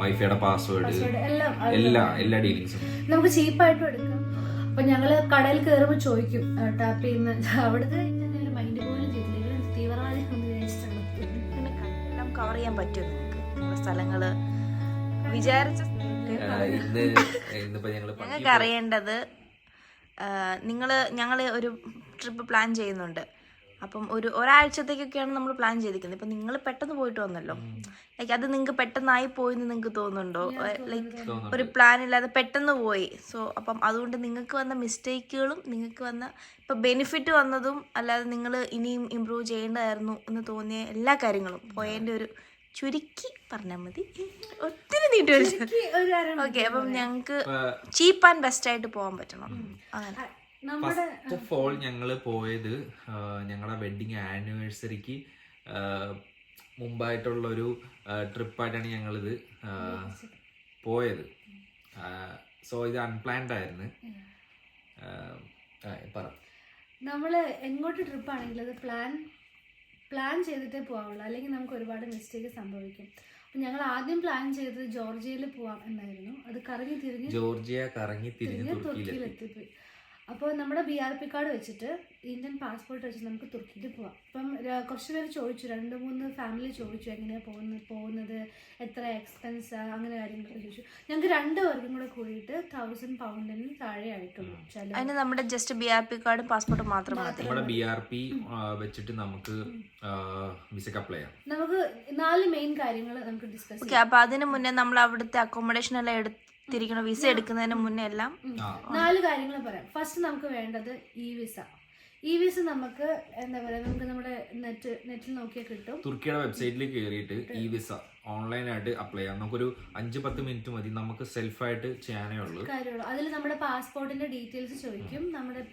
വൈഫൈയുടെ password എല്ലാം എല്ലാ ഡീലിങ്സും നമുക്ക് ചീപ്പായിട്ടും എടുക്കാം. അപ്പൊ ഞങ്ങൾ കടയിൽ കയറുമ്പോൾ ചോദിക്കും ടാപ്പ് ചെയ്യുന്ന അവിടുത്തെ മൈൻഡ് പോലും ചെയ്തില്ല ഇവർ തീവ്രവാദി കവർ ചെയ്യാൻ പറ്റും നിങ്ങൾക്ക്? സ്ഥലങ്ങൾ. വിചാരിച്ച ഞങ്ങൾക്ക് അറിയേണ്ടത് നിങ്ങൾ ഞങ്ങൾ ഒരു ട്രിപ്പ് പ്ലാൻ ചെയ്യുന്നുണ്ട്. അപ്പം ഒരു ഒരാഴ്ചത്തേക്കൊക്കെയാണ് നമ്മൾ പ്ലാൻ ചെയ്തിരിക്കുന്നത്. ഇപ്പം നിങ്ങൾ പെട്ടെന്ന് പോയിട്ട് വന്നല്ലോ. ലൈക്ക് അത് നിങ്ങൾക്ക് പെട്ടെന്നായി പോയി എന്ന് നിങ്ങൾക്ക് തോന്നുന്നുണ്ടോ. ലൈക്ക് ഒരു പ്ലാൻ ഇല്ലാതെ പെട്ടെന്ന് പോയി. സോ അപ്പം അതുകൊണ്ട് നിങ്ങൾക്ക് വന്ന മിസ്റ്റേക്കുകളും നിങ്ങൾക്ക് വന്ന ഇപ്പം ബെനിഫിറ്റ് വന്നതും അല്ലാതെ നിങ്ങൾ ഇനിയും ഇമ്പ്രൂവ് ചെയ്യേണ്ടതായിരുന്നു എന്ന് തോന്നിയ എല്ലാ കാര്യങ്ങളും പോയതിന്റെ ഒരു ചുരുക്കി പറഞ്ഞാൽ മതി. ഒത്തിരി നീട്ടി ഓക്കെ അപ്പം ഞങ്ങൾക്ക് ചീപ്പ് ആൻഡ് ബെസ്റ്റ് ആയിട്ട് പോകാൻ പറ്റണം. അങ്ങനെ ഫസ്റ്റ് ഓഫ് ഓൾ ഞങ്ങൾ പോയത് ഞങ്ങളുടെ വെഡിങ് ആനിവേഴ്സറിക്ക് മുമ്പായിട്ടുള്ള ഒരു ട്രിപ്പായിട്ടാണ് ഞങ്ങളിത് പോയത്. സോ ഇത് അൺപ്ലാൻഡ് ആയിരുന്നു. പറ. നമ്മൾ എങ്ങോട്ട് ട്രിപ്പ് ആണെങ്കിലും അത് പ്ലാൻ പ്ലാൻ ചെയ്തിട്ടേ പോകാവുള്ളൂ അല്ലെങ്കിൽ നമുക്ക് ഒരുപാട് മിസ്റ്റേക്ക് സംഭവിക്കും. ഞങ്ങൾ ആദ്യം പ്ലാൻ ചെയ്തത് ജോർജിയയിൽ പോവാം എന്നായിരുന്നു. അത് കറങ്ങി തിരിഞ്ഞ് ജോർജിയ കറങ്ങി തിരിഞ്ഞ് തുർക്കിയിലെത്തിപ്പോയി. അപ്പോൾ നമ്മുടെ ബി ആർ പി കാർഡ് വെച്ചിട്ട് ഇന്ത്യൻ പാസ്പോർട്ട് വെച്ചിട്ട് നമുക്ക് തുർക്കിയിൽ പോവാം. അപ്പം കുറച്ച് പേര് ചോദിച്ചു രണ്ട് മൂന്ന് ഫാമിലി ചോദിച്ചു എങ്ങനെയാണ് പോകുന്നത് പോകുന്നത് എത്ര എക്സ്പെൻസ് അങ്ങനെ കാര്യങ്ങളൊക്കെ ചോദിച്ചു. ഞങ്ങൾക്ക് രണ്ട് പേർക്കും കൂടെ കൂടിയിട്ട് തൗസൻഡ് പൗണ്ടിന് താഴെ ആയിട്ടുള്ളൂ. അതിന് നമ്മുടെ ജസ്റ്റ് ബി ആർ പി കാർഡും പാസ്പോർട്ടും മാത്രം മതി. നമ്മുടെ ബി ആർ പി വെച്ചിട്ട് നമുക്ക് വിസക്ക് അപ്ലൈ ചെയ്യാം. നമുക്ക് നാല് മെയിൻ കാര്യങ്ങൾ നമുക്ക് ഡിസ്കസ് ചെയ്യാം. അപ്പൊ അതിന് മുന്നേ നമ്മൾ അവിടുത്തെ അക്കോമഡേഷൻ എല്ലാം എടുത്തിരിക്കണം വിസ എടുക്കുന്നതിന് മുന്നേ എല്ലാം നാല് കാര്യങ്ങൾ പറയാം. ഫസ്റ്റ് നമുക്ക് വേണ്ടത് ഇ വിസ ഈ വിസ നമുക്ക് എന്താ പറയാ നമുക്ക് നമ്മുടെ നെറ്റ് നെറ്റിൽ നോക്കിയാൽ കിട്ടും. തുർക്കിയുടെ വെബ്സൈറ്റിൽ കയറിയിട്ട് ഈ വിസ ഓൺലൈനായിട്ട് അപ്ലൈ ചെയ്യാം. നമുക്കൊരു അഞ്ച് പത്ത് മിനിറ്റ് മതി. നമുക്ക് സെൽഫായിട്ട് ചെയ്യാനേ ഉള്ളൂ. കാര്യമുള്ളൂ. അതിൽ നമ്മുടെ പാസ്പോർട്ടിന്റെ ഡീറ്റെയിൽസ് ചോദിക്കും. നമ്മുടെ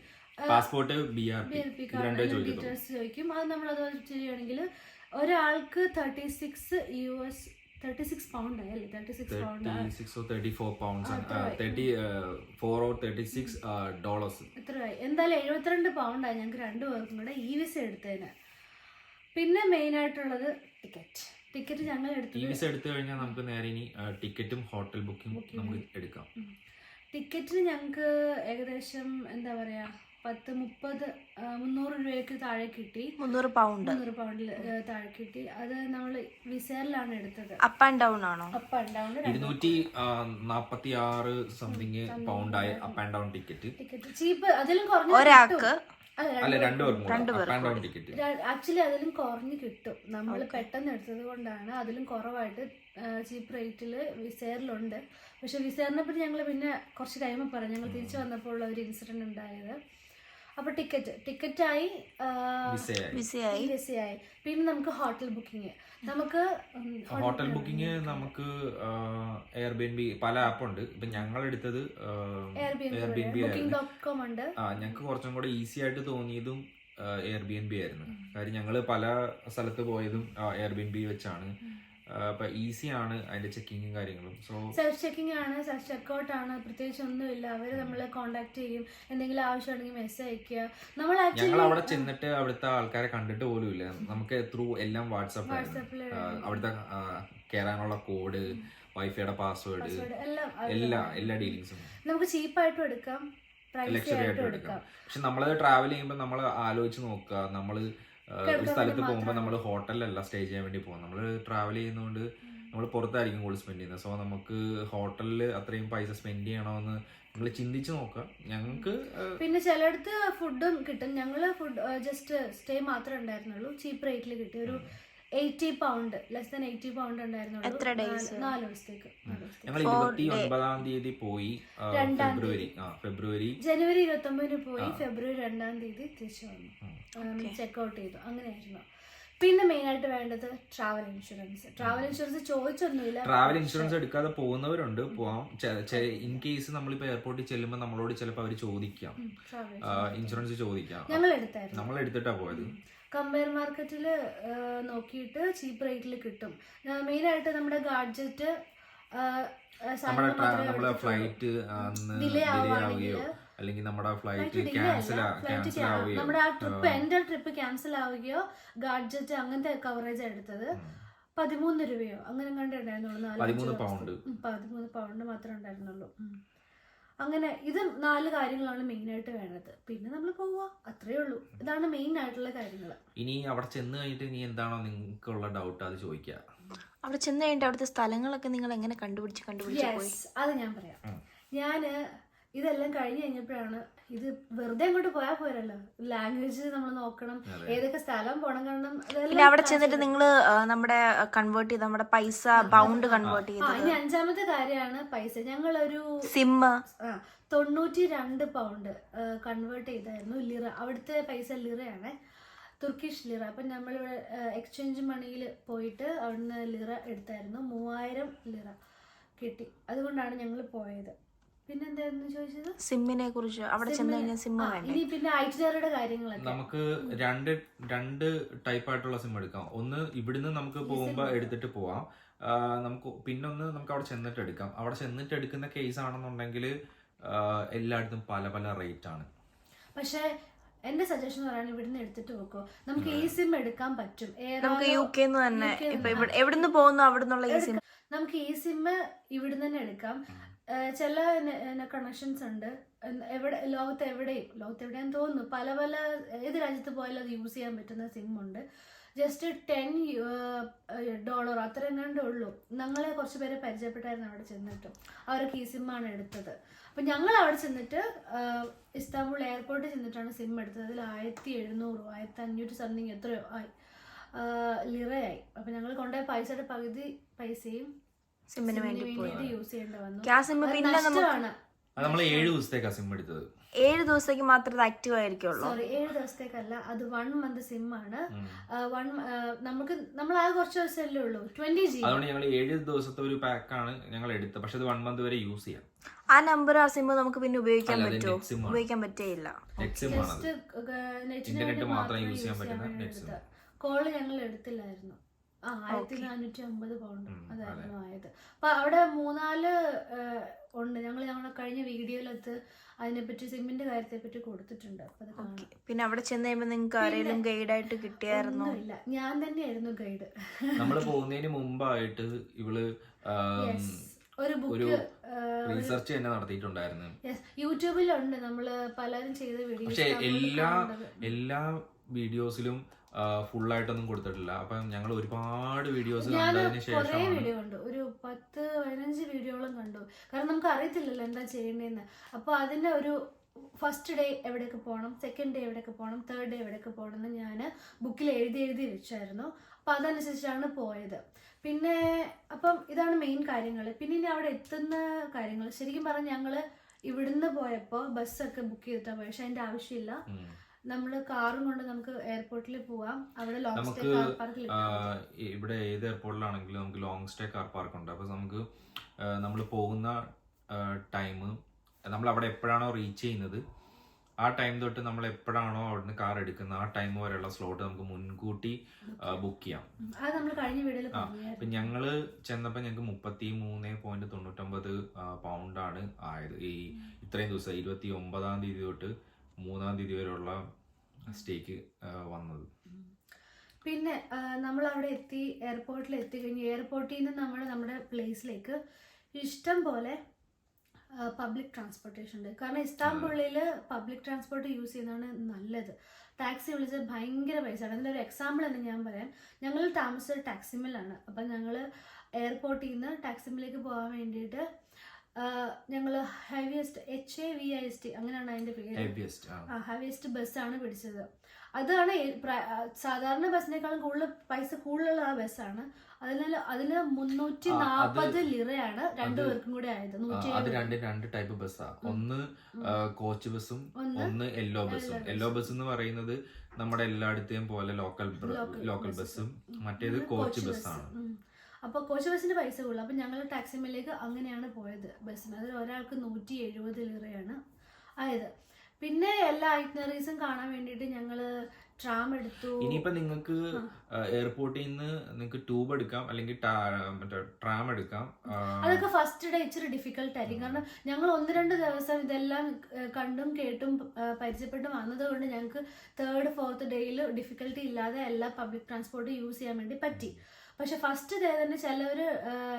passport B R P details ചോദിക്കും. അത് നമ്മൾ അതുപോലെ ചെയ്യുകയാണെങ്കിൽ ഒരാൾക്ക് thirty six U S thirty six pound അല്ലേ? Thirty six pound thirty six oh thirty four pounds thirty four or thirty six dollars എത്രയായി എന്തായാലും എഴുപത്തിരണ്ട് പൗണ്ടായി ഞങ്ങൾക്ക് രണ്ടു പേർക്കും കൂടെ ഇ വിസ എടുത്തതിന്. പിന്നെ മെയിൻ ആയിട്ടുള്ളത് ടിക്കറ്റ് ടിക്കറ്റ് ഞങ്ങൾ ഈ എടുത്തത് വിസ എടുത്തു കഴിഞ്ഞാൽ നമുക്ക് നേരെ ഇനി ടിക്കറ്റും ഹോട്ടൽ ബുക്കിംഗ് നമുക്ക് എടുക്കാം. ടിക്കറ്റിന് ഞങ്ങൾക്ക് ഏകദേശം എന്താ പറയാ പത്ത് മുപ്പത് മുന്നൂറ് രൂപയ്ക്ക് താഴെ കിട്ടി. മുന്നൂറ് പൗണ്ട്. മുന്നൂറ് പൗണ്ടിൽ താഴെ കിട്ടി. അത് നമ്മൾ വിസേറിലാണ് എടുത്തത്. അപ്പ് ആൻഡ് ഡൗൺ ആണോ? അപ്പ് ആൻഡ് ഡൗൺ ഇരുന്നൂറ്റി നാപ്പത്തി ആറ് something pound പൗണ്ടായ up and down ticket ticket cheap അതിലും കുറഞ്ഞ ഒരാൾക്ക് അല്ല രണ്ടു പേർക്കും up and down ticket actually അതിലും കുറഞ്ഞ് കിട്ടും. നമ്മൾ പെട്ടെന്ന് എടുത്തത് കൊണ്ടാണ്. അതിലും കുറവായിട്ട് ചീപ്പ് റേറ്റിൽ വിസേറിലുണ്ട്. പക്ഷെ വിസേറിനെ പറ്റി ഞങ്ങൾ പിന്നെ കുറച്ച് കഴിയുമ്പോൾ പറയാം ഞങ്ങൾ തിരിച്ചു വന്നപ്പോൾ ഉള്ള ഒരു ഇൻസിഡന്റ് ഉണ്ടായത്. അപ്പോൾ ടിക്കറ്റ് ടിക്കറ്റായി വിസയായി വിസയായി പിന്നെ നമുക്ക് ഹോട്ടൽ ബുക്കിംഗ് നമുക്ക് ഹോട്ടൽ ബുക്കിംഗ് നമുക്ക് എയർ ബി എൻ ബി പല ആപ്പ് ഉണ്ട്. ഇപ്പൊ ഞങ്ങൾ എടുത്തത് ഉണ്ട്. ആ ഞങ്ങൾക്ക് കുറച്ചും കൂടെ ഈസി ആയിട്ട് തോന്നിയതും എയർ ബി എൻ ബി ആയിരുന്നു കാര്യം ഞങ്ങൾ പല സ്ഥലത്ത് പോയതും എയർ ബി എൻ ബി വെച്ചാണ് അപ്പൊ ഈസി ആണ് അതിന്റെ ചെക്കിങ്ങും കാര്യങ്ങളും. സോ സെൽഫ് ചെക്കിംഗ് ആണ് സെൽഫ് ചെക്കൗട്ട് ആണ് പ്രത്യേകിച്ച് ഒന്നുമില്ല. അവർ നമ്മളെ കോണ്ടാക്ട് ചെയ്യും. എന്തെങ്കിലും ആവശ്യമുണ്ടെങ്കിൽ മെസ്സേജ് അയക്കുക നമ്മൾ ഞങ്ങൾ അവിടെ ചെന്നിട്ട് അവിടുത്തെ ആൾക്കാരെ കണ്ടിട്ട് പോലും ഇല്ല. നമുക്ക് ത്രൂ എല്ലാം വാട്സാപ്പ് അവിടുത്തെ കേറാനുള്ള കയറാനുള്ള കോഡ് വൈഫൈയുടെ പാസ്വേഡ് എല്ലാം എല്ലാ ഡീലിങ്സും നമുക്ക് ചീപ്പായിട്ടും എടുക്കാം. ലക്ഷറി ആയിട്ടും എടുക്കാം. പക്ഷെ നമ്മളത് ട്രാവൽ ചെയ്യുമ്പോൾ നമ്മൾ ആലോചിച്ച് നോക്കുക. നമ്മൾ ഒരു കിടക്കാൻ സ്ഥലത്ത് പോകുമ്പോൾ നമ്മൾ ഹോട്ടലിലല്ല സ്റ്റേ ചെയ്യാൻ വേണ്ടി പോകും നമ്മൾ ട്രാവൽ ചെയ്യുന്നതുകൊണ്ട് നമ്മൾ പുറത്തായിരിക്കും കൂടുതൽ സ്പെൻഡ് ചെയ്യുന്നത്. സോ നമുക്ക് ഹോട്ടലിൽ അത്രയും പൈസ സ്പെൻഡ് ചെയ്യണമെന്ന് നിങ്ങൾ ചിന്തിച്ച് നോക്കാം. ഞങ്ങൾക്ക് പിന്നെ ചിലയിടത്ത് ഫുഡും കിട്ടും. ഞങ്ങൾ ഫുഡ് ജസ്റ്റ് സ്റ്റേ മാത്രമേ ഉണ്ടായിരുന്നുള്ളൂ. ചീപ്പ് റേറ്റിൽ കിട്ടി. ഒരു eighty pound less than eighty pound? നാല്- ദിവസത്തേക്ക്. ഞങ്ങൾ ഇരുപത്തി ഒൻപതാം തീയതി പോയി ഫെബ്രുവരി. ആ ഫെബ്രുവരി. ജനുവരി ഇരുപത്തി ഒമ്പതിന് പോയി ഫെബ്രുവരി രണ്ടാം തീയതി തിരിച്ചു വന്നു. ചെക്കൗട്ട് ചെയ്തു. അങ്ങനെയായിരുന്നു. പിന്നെ മെയിൻ ആയിട്ട് വേണ്ടത് ട്രാവൽ ഇൻഷുറൻസ് ട്രാവൽ ഇൻഷുറൻസ് ചോദിച്ചൊന്നുമില്ല. ട്രാവൽ ഇൻഷുറൻസ് എടുക്കാതെ പോകുന്നവരുണ്ട്. പോവാം. ഇൻ കേസ് നമ്മളിപ്പോ എയർപോർട്ടിൽ ചെല്ലുമ്പോൾ നമ്മളോട് ചിലപ്പോൾ അവർ ചോദിക്കാം. ഇൻഷുറൻസ് ചോദിക്കാം. ഞങ്ങൾ എടുത്തായിരുന്നു. നമ്മൾ എടുത്തിട്ടാ പോയത് കമ്പയർ മാർക്കറ്റിൽ നോക്കിയിട്ട് ചീപ്പ് റേറ്റിൽ കിട്ടും. മെയിൻ ആയിട്ട് നമ്മുടെ ഗാഡ്ജറ്റ് നമ്മുടെ ഫ്ലൈറ്റ് ഡിലേ ആവുകയോ അല്ലെങ്കിൽ നമ്മുടെ ഫ്ലൈറ്റ് ക്യാൻസൽ ക്യാൻസൽ ആവുകയോ. നമ്മുടെ ആ ട്രിപ്പ് എന്റെ ട്രിപ്പ് ക്യാൻസൽ ആവുകയോ ഗാഡ്ജറ്റ് അങ്ങനത്തെ കവറേജ് എടുത്തത് പതിമൂന്ന് രൂപയോ അങ്ങനെ കണ്ടേ ഉണ്ടായിരുന്നുള്ളൂ പതിമൂന്ന് പൗണ്ട്. പതിമൂന്ന് പൗണ്ട് മാത്രമേ ഉണ്ടായിരുന്നുള്ളൂ. അങ്ങനെ ഇത് നാല് കാര്യങ്ങളാണ് മെയിൻ ആയിട്ട് വേണ്ടത്. പിന്നെ നമ്മൾ പോവുക അത്രേ ഉള്ളൂ. ഇതാണ് മെയിൻ ആയിട്ടുള്ള കാര്യങ്ങൾ ഇനി അവിടെ ചെന്ന് കഴിഞ്ഞിട്ട് ഇനി എന്താണോ നിങ്ങൾക്കുള്ള ഡൗട്ട് അത് ചോദിക്കുക. അവിടെ ചെന്ന് കഴിഞ്ഞിട്ട് അവിടുത്തെ സ്ഥലങ്ങളൊക്കെ നിങ്ങൾ എങ്ങനെ കണ്ടുപിടിച്ച് കണ്ടുപിടിച്ച് അത് ഞാൻ പറയാം. ഞാൻ ഇതെല്ലാം കഴിഞ്ഞ് കഴിഞ്ഞപ്പോഴാണ് ഇത് വെറുതെ അങ്ങോട്ട് പോയാൽ പോരല്ലോ. ലാംഗ്വേജ് നമ്മൾ നോക്കണം ഏതൊക്കെ സ്ഥലം പോണം കാരണം പിന്നെ അവിടെ ചെന്നിട്ട് നിങ്ങൾ നമ്മുടെ കൺവേർട്ട് ചെയ്ത് നമ്മുടെ പൈസ ബൗണ്ട് കൺവേർട്ട് ചെയ്ത്. ഇനി അഞ്ചാമത്തെ കാര്യമാണ് പൈസ. ഞങ്ങളൊരു ഒരു സിമ്മ തൊണ്ണൂറ്റി രണ്ട് പൗണ്ട് കൺവേർട്ട് ചെയ്തായിരുന്നു ലിറ. അവിടുത്തെ പൈസ ലിറയാണ്. Turkish lira. അപ്പം നമ്മളിവിടെ എക്സ്ചേഞ്ച് മണിയിൽ പോയിട്ട് അവിടുന്ന് ലിറ എടുത്തായിരുന്നു. മൂവായിരം ലിറ കിട്ടി. അതുകൊണ്ടാണ് ഞങ്ങൾ പോയത്. പിന്നെന്തായിരുന്നു ചോദിച്ചത്? സിമ്മിനെ കുറിച്ച്. അവിടെ ചെന്ന് കഴിഞ്ഞാൽ സിമ്മ് ഇനി പിന്നെ കാര്യങ്ങളൊക്കെ. നമുക്ക് രണ്ട് രണ്ട് ടൈപ്പ് ആയിട്ടുള്ള സിം എടുക്കാം. ഒന്ന് ഇവിടുന്ന് നമുക്ക് പോകുമ്പോൾ എടുത്തിട്ട് പോവാം. നമുക്ക് പിന്നൊന്ന് നമുക്ക് അവിടെ ചെന്നിട്ട് എടുക്കാം. അവിടെ ചെന്നിട്ട് എടുക്കുന്ന കേസ് ആണെന്നുണ്ടെങ്കിൽ എല്ലായിടത്തും പല പല റേറ്റ് ആണ്. പക്ഷേ എന്റെ സജഷൻ പറയുന്നത് ഇവിടുന്ന് എടുത്തിട്ട് വെക്കോ. നമുക്ക് ഈ സിം എടുക്കാൻ പറ്റും. നമുക്ക് യു കെന്ന് തന്നെ. ഇപ്പൊ എവിടുന്ന് പോകുന്നു അവിടുന്നുള്ള ഈ സിം? നമുക്ക് ഈ സിം ഇവിടുന്ന് തന്നെ എടുക്കാം. ചില കണക്ഷൻസ് ഉണ്ട്. എവിടെ ലോകത്ത് എവിടെയും ലോകത്ത് എവിടെയാന്ന് തോന്നുന്നു. പല പല ഏത് രാജ്യത്ത് പോയാലും അത് യൂസ് ചെയ്യാൻ പറ്റുന്ന സിം ഉണ്ട്. ജസ്റ്റ് ടെൻ ഡോളർ അത്ര എങ്ങാണ്ടേ ഉള്ളൂ. ഞങ്ങളെ കുറച്ച് പേരെ പരിചയപ്പെട്ടായിരുന്നു അവിടെ ചെന്നിട്ട്. അവരൊക്കെ ഈ സിമ്മാണ് എടുത്തത്. അപ്പം ഞങ്ങൾ അവിടെ ചെന്നിട്ട് ഇസ്താംബുൾ എയർപോർട്ടിൽ ചെന്നിട്ടാണ് സിം എടുത്തത്. അതിൽ ആയിരത്തി എഴുന്നൂറ് ആയിരത്തി അഞ്ഞൂറ്റി സംതിങ് എത്രയോ ആയി. ലിറയായി. അപ്പം ഞങ്ങൾ കൊണ്ടുപോയ പൈസയുടെ പകുതി പൈസയും സിമ്മിന് വേണ്ടി പോയി യൂസ് ചെയ്യേണ്ടി വന്നു. ആ സിമ്മ് പിന്നെ നമുക്ക് അത് നമ്മൾ ഏഴ് ദിവസത്തേക്കാ സിം എടുത്തത്. ഏഴ് ദിവസത്തേക്ക് മാത്രമേ ഇത് ആക്റ്റീവ് ആയിരിക്കുള്ളൂ. സോറി ഏഴ് ദിവസത്തേക്കല്ല അത് വൺ മന്ത് സിം ആണ്. വൺ നമുക്ക് നമ്മൾ ആ കുറച്ച് ദിവസമല്ലേ ഉള്ളൂ. ട്വന്റി ജി അതുകൊണ്ട് ഞങ്ങൾ ഏഴ് ദിവസത്തെ ഒരു പാക്ക് ആണ് ഞങ്ങൾ എടുത്തത്. പക്ഷെ അത് വൺ മന്ത് വരെ യൂസ് ചെയ്യാം. ആ നമ്പർ ആ സിം നമുക്ക് പിന്നെ ഉപയോഗിക്കാൻ പറ്റുമോ. ഉപയോഗിക്കാൻ പറ്റേയില്ല. നെറ്റ് ഇന്റർനെറ്റ് മാത്രം യൂസ് ചെയ്യാൻ പറ്റുന്ന നെറ്റ് കോൾ കോൾ ഞങ്ങൾ എടുത്തില്ലായിരുന്നു. ആയിരത്തി നാനൂറ്റി അമ്പത് പൗണ്ട് അതായിരുന്നു ആയത്. അപ്പൊ അവിടെ മൂന്നാൽ ഉണ്ട്. ഞങ്ങൾ ഞങ്ങളുടെ കഴിഞ്ഞ വീഡിയോയിലത്ത് അതിനെപ്പറ്റി സിമ്മിന്റെ കാര്യത്തെ പറ്റി കൊടുത്തിട്ടുണ്ട് പിന്നെ അവിടെ ചെന്ന് കഴിയുമ്പോൾ നിങ്ങൾക്ക് ആരെങ്കിലും ഗൈഡായിട്ട് കിട്ടിയായിരുന്നു? ഇല്ല ഞാൻ തന്നെയായിരുന്നു ഗൈഡ്. നമ്മൾ പോകുന്നതിന് മുമ്പായിട്ട് ഇവൾ ഒരു ബുക്ക് റിസർച്ച് തന്നെ നടത്തിയിട്ടുണ്ടായിരുന്നു. യൂട്യൂബിലുണ്ട് നമ്മൾ പലരും ചെയ്ത വീഡിയോ വീഡിയോസ് എല്ലാ എല്ലാ വീഡിയോസിലും ഫുൾ ആയിട്ടൊന്നും കൊടുത്തിട്ടില്ല. അപ്പം ഞങ്ങൾ ഒരുപാട് വീഡിയോസ് കണ്ടതിന് ശേഷം വീഡിയോ കണ്ടു. ഒരു പത്ത് പതിനഞ്ച് വീഡിയോകളും കണ്ടു. കാരണം നമുക്ക് അറിയത്തില്ലല്ലോ എന്താ ചെയ്യേണ്ടതെന്ന് അപ്പോൾ അതിന്റെ ഒരു ഫസ്റ്റ് ഡേ എവിടെയൊക്കെ പോകണം സെക്കൻഡ് ഡേ എവിടെയൊക്കെ പോകണം തേർഡ് ഡേ എവിടെയൊക്കെ പോകണം എന്ന് ഞാൻ ബുക്കിൽ എഴുതി എഴുതി വെച്ചായിരുന്നു. അപ്പോൾ അതനുസരിച്ചാണ് പോയത്. പിന്നെ അപ്പം ഇതാണ് മെയിൻ കാര്യങ്ങൾ പിന്നെ ഇനി അവിടെ എത്തുന്ന കാര്യങ്ങൾ ശരിക്കും പറഞ്ഞാൽ ഞങ്ങൾ ഇവിടുന്ന് പോയപ്പോൾ ബസ്സൊക്കെ ബുക്ക് ചെയ്തിട്ടാണ് പോയത് പക്ഷെ അതിന്റെ ആവശ്യമില്ല. നമ്മൾ കാറും കൊണ്ട് നമുക്ക് എയർപോർട്ടിൽ പോവാം. അവിടെ ലോങ് സ്റ്റേ കാർ പാർക്കിൽ ഇവിടെ ഏത് എയർപോർട്ടിലാണെങ്കിലും നമുക്ക് ലോങ് സ്റ്റേ കാർ പാർക്ക് ഉണ്ട്. അപ്പോൾ നമുക്ക് നമ്മൾ പോകുന്ന ടൈം നമ്മൾ അവിടെ എപ്പോഴാണോ റീച്ച് ചെയ്യുന്നത് ആ ടൈം തൊട്ട് നമ്മൾ എപ്പോഴാണോ അവിടുന്ന് കാർ എടുക്കുന്നത് ആ ടൈം വരെയുള്ള സ്ലോട്ട് നമുക്ക് മുൻകൂട്ടി ബുക്ക് ചെയ്യാം. ആ, ഇപ്പം ഞങ്ങൾ ചെന്നപ്പോൾ ഞങ്ങൾക്ക് മുപ്പത്തി മൂന്ന് പോയിന്റ് തൊണ്ണൂറ്റൊമ്പത് പൗണ്ടാണ് ആയത്. ഈ ഇത്രയും ദിവസം ഇരുപത്തി ഒമ്പതാം തീയതി തൊട്ട് മൂന്നാം തീയതി വരെയുള്ള സ്റ്റേക്ക് വന്നത്. പിന്നെ നമ്മൾ അവിടെ എത്തി എയർപോർട്ടിൽ എത്തി കഴിഞ്ഞ് എയർപോർട്ടിൽ നിന്ന് നമ്മൾ നമ്മുടെ പ്ലേസിലേക്ക് ഇഷ്ടം പോലെ പബ്ലിക് ട്രാൻസ്പോർട്ടേഷൻ ഉണ്ട്. കാരണം ഇസ്താംബുള്ളിൽ പബ്ലിക് ട്രാൻസ്പോർട്ട് യൂസ് ചെയ്യുന്നതാണ് നല്ലത്. ടാക്സി വിളിച്ച് ഭയങ്കര പൈസയാണ്. അതിന്റെ ഒരു എക്സാമ്പിൾ തന്നെ ഞാൻ പറയാം. ഞങ്ങൾ താമസിച്ചത് ടാക്സിമിലാണ് അപ്പം ഞങ്ങൾ എയർപോർട്ടിൽ നിന്ന് ടാക്സിമിലേക്ക് പോകാൻ വേണ്ടിയിട്ട് ഞങ്ങൾ Havaist H A V I S T അങ്ങനെയാണ് അതിന്റെ പേര്. ഹെവിയസ്റ്റ് ബസ്സാണ് പിടിച്ചത്. അതാണ് സാധാരണ ബസ്സിനേക്കാളും കൂടുതൽ പൈസ കൂടുതലുള്ള ആ ബസ്സാണ് അതിൽ അതിന് മുന്നൂറ്റി നാൽപ്പത് ലിറയാണ് രണ്ടുപേർക്കും കൂടെ ആയത്. അത് രണ്ട് രണ്ട് ടൈപ്പ് ബസ്സാണ് ഒന്ന് കോച്ച് ബസ്സും ഒന്ന് യെല്ലോ ബസ്സും യെല്ലോ ബസ് എന്ന് പറയുന്നത് നമ്മുടെ എല്ലായിടത്തെയും പോലെ ലോക്കൽ ലോക്കൽ ബസ്സും മറ്റേത് കോച്ച് ബസ്സാണ് ഉം. അപ്പൊ കോച്ച് ബസ്സിന്റെ പൈസ കൂടുതൽ അപ്പൊ ഞങ്ങൾ ടാക്സിമിലേക്ക് അങ്ങനെയാണ് പോയത് ബസ്സിന്. അതിൽ ഒരാൾക്ക് നൂറ്റി എഴുപത് ലിറയാണ്. ആയത്. പിന്നെ എല്ലാ ഐറ്റനറീസും കാണാൻ വേണ്ടിയിട്ട് ഞങ്ങൾ ട്രാം എടുത്തു. ഇനിയിപ്പോ നിങ്ങൾക്ക് എയർപോർട്ടിൽ നിന്ന് നിങ്ങൾക്ക് ട്യൂബ് എടുക്കാം അല്ലെങ്കിൽ മറ്റേ ട്രാം എടുക്കാം. അതൊക്കെ ഫസ്റ്റ് ഡേ ഇച്ചിരി ഡിഫിക്കൽട്ട് ആയിരിക്കും. കാരണം ഞങ്ങൾ ഒന്ന് രണ്ട് ദിവസം ഇതെല്ലാം കണ്ടും കേട്ടും പരിചയപ്പെട്ടും വന്നത് കൊണ്ട് ഞങ്ങൾക്ക് തേർഡ് ഫോർത്ത് ഡേയിൽ ഡിഫിക്കൽട്ടി ഇല്ലാതെ എല്ലാ പബ്ലിക് ട്രാൻസ്പോർട്ട് യൂസ് ചെയ്യാൻ വേണ്ടി പറ്റി. പക്ഷെ ഫസ്റ്റ് ഡേ തന്നെ ചിലവർ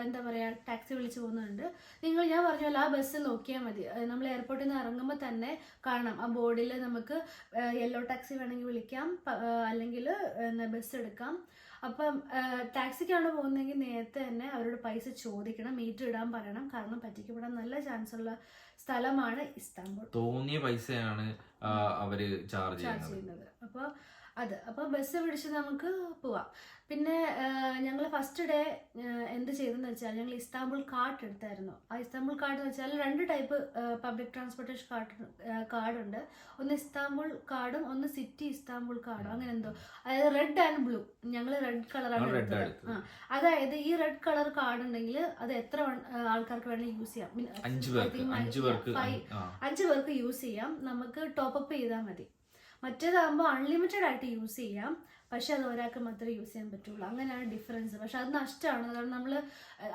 എന്താ പറയുക ടാക്സി വിളിച്ച് പോകുന്നുണ്ട്. നിങ്ങൾ ഞാൻ പറഞ്ഞ പോലെ ആ ബസ് നോക്കിയാൽ മതി. നമ്മൾ എയർപോർട്ടിൽ നിന്ന് ഇറങ്ങുമ്പോൾ തന്നെ കാണാം. ആ ബോർഡിൽ നമുക്ക് യെല്ലോ ടാക്സി വേണമെങ്കിൽ വിളിക്കാം. അല്ലെങ്കിൽ ബസ് എടുക്കാം. അപ്പം ടാക്സിക്കാണ് പോകുന്നതെങ്കിൽ നേരത്തെ തന്നെ അവരോട് പൈസ ചോദിക്കണം. മീറ്റർ ഇടാൻ പറയണം. കാരണം പറ്റിക്കപ്പെടാൻ നല്ല ചാൻസ് ഉള്ള സ്ഥലമാണ് ഇസ്താംബുൾ. തോന്നിയ പൈസയാണ് അവർ ചാർജ് ചെയ്യുന്നത്. അപ്പോൾ അത്. അപ്പോൾ ബസ് പിടിച്ച് നമുക്ക് പോവാം. പിന്നെ ഞങ്ങൾ ഫസ്റ്റ് ഡേ എന്ത് ചെയ്തെന്ന് വെച്ചാൽ ഞങ്ങൾ ഇസ്താംബുൾ കാർഡ് എടുത്തായിരുന്നു. ആ ഇസ്താംബുൾ കാർഡ് എന്ന് വെച്ചാൽ രണ്ട് ടൈപ്പ് പബ്ലിക് ട്രാൻസ്പോർട്ടേഷൻ കാർഡ് കാർഡുണ്ട് ഒന്ന് ഇസ്താംബുൾ കാർഡും ഒന്ന് സിറ്റി ഇസ്താംബുൾ കാർഡും. അങ്ങനെ എന്തോ. അതായത് റെഡ് ആൻഡ് ബ്ലൂ ഞങ്ങൾ റെഡ് കളറാണ് എടുത്തത്. ആ അതായത് ഈ റെഡ് കളർ കാർഡ് ഉണ്ടെങ്കിൽ അത് എത്ര ആൾക്കാർക്ക് വേണമെങ്കിൽ യൂസ് ചെയ്യാം. അഞ്ച് പേർക്ക് യൂസ് ചെയ്യാം. നമുക്ക് ടോപ്പ് അപ്പ് ചെയ്താൽ മതി. മറ്റേതാകുമ്പോൾ അൺലിമിറ്റഡ് ആയിട്ട് യൂസ് ചെയ്യാം. പക്ഷെ അത് ഒരാൾക്ക് മാത്രമേ യൂസ് ചെയ്യാൻ പറ്റുള്ളൂ. അങ്ങനെയാണ് ഡിഫറൻസ് പക്ഷെ അത് നഷ്ടമാണ് കാരണം നമ്മൾ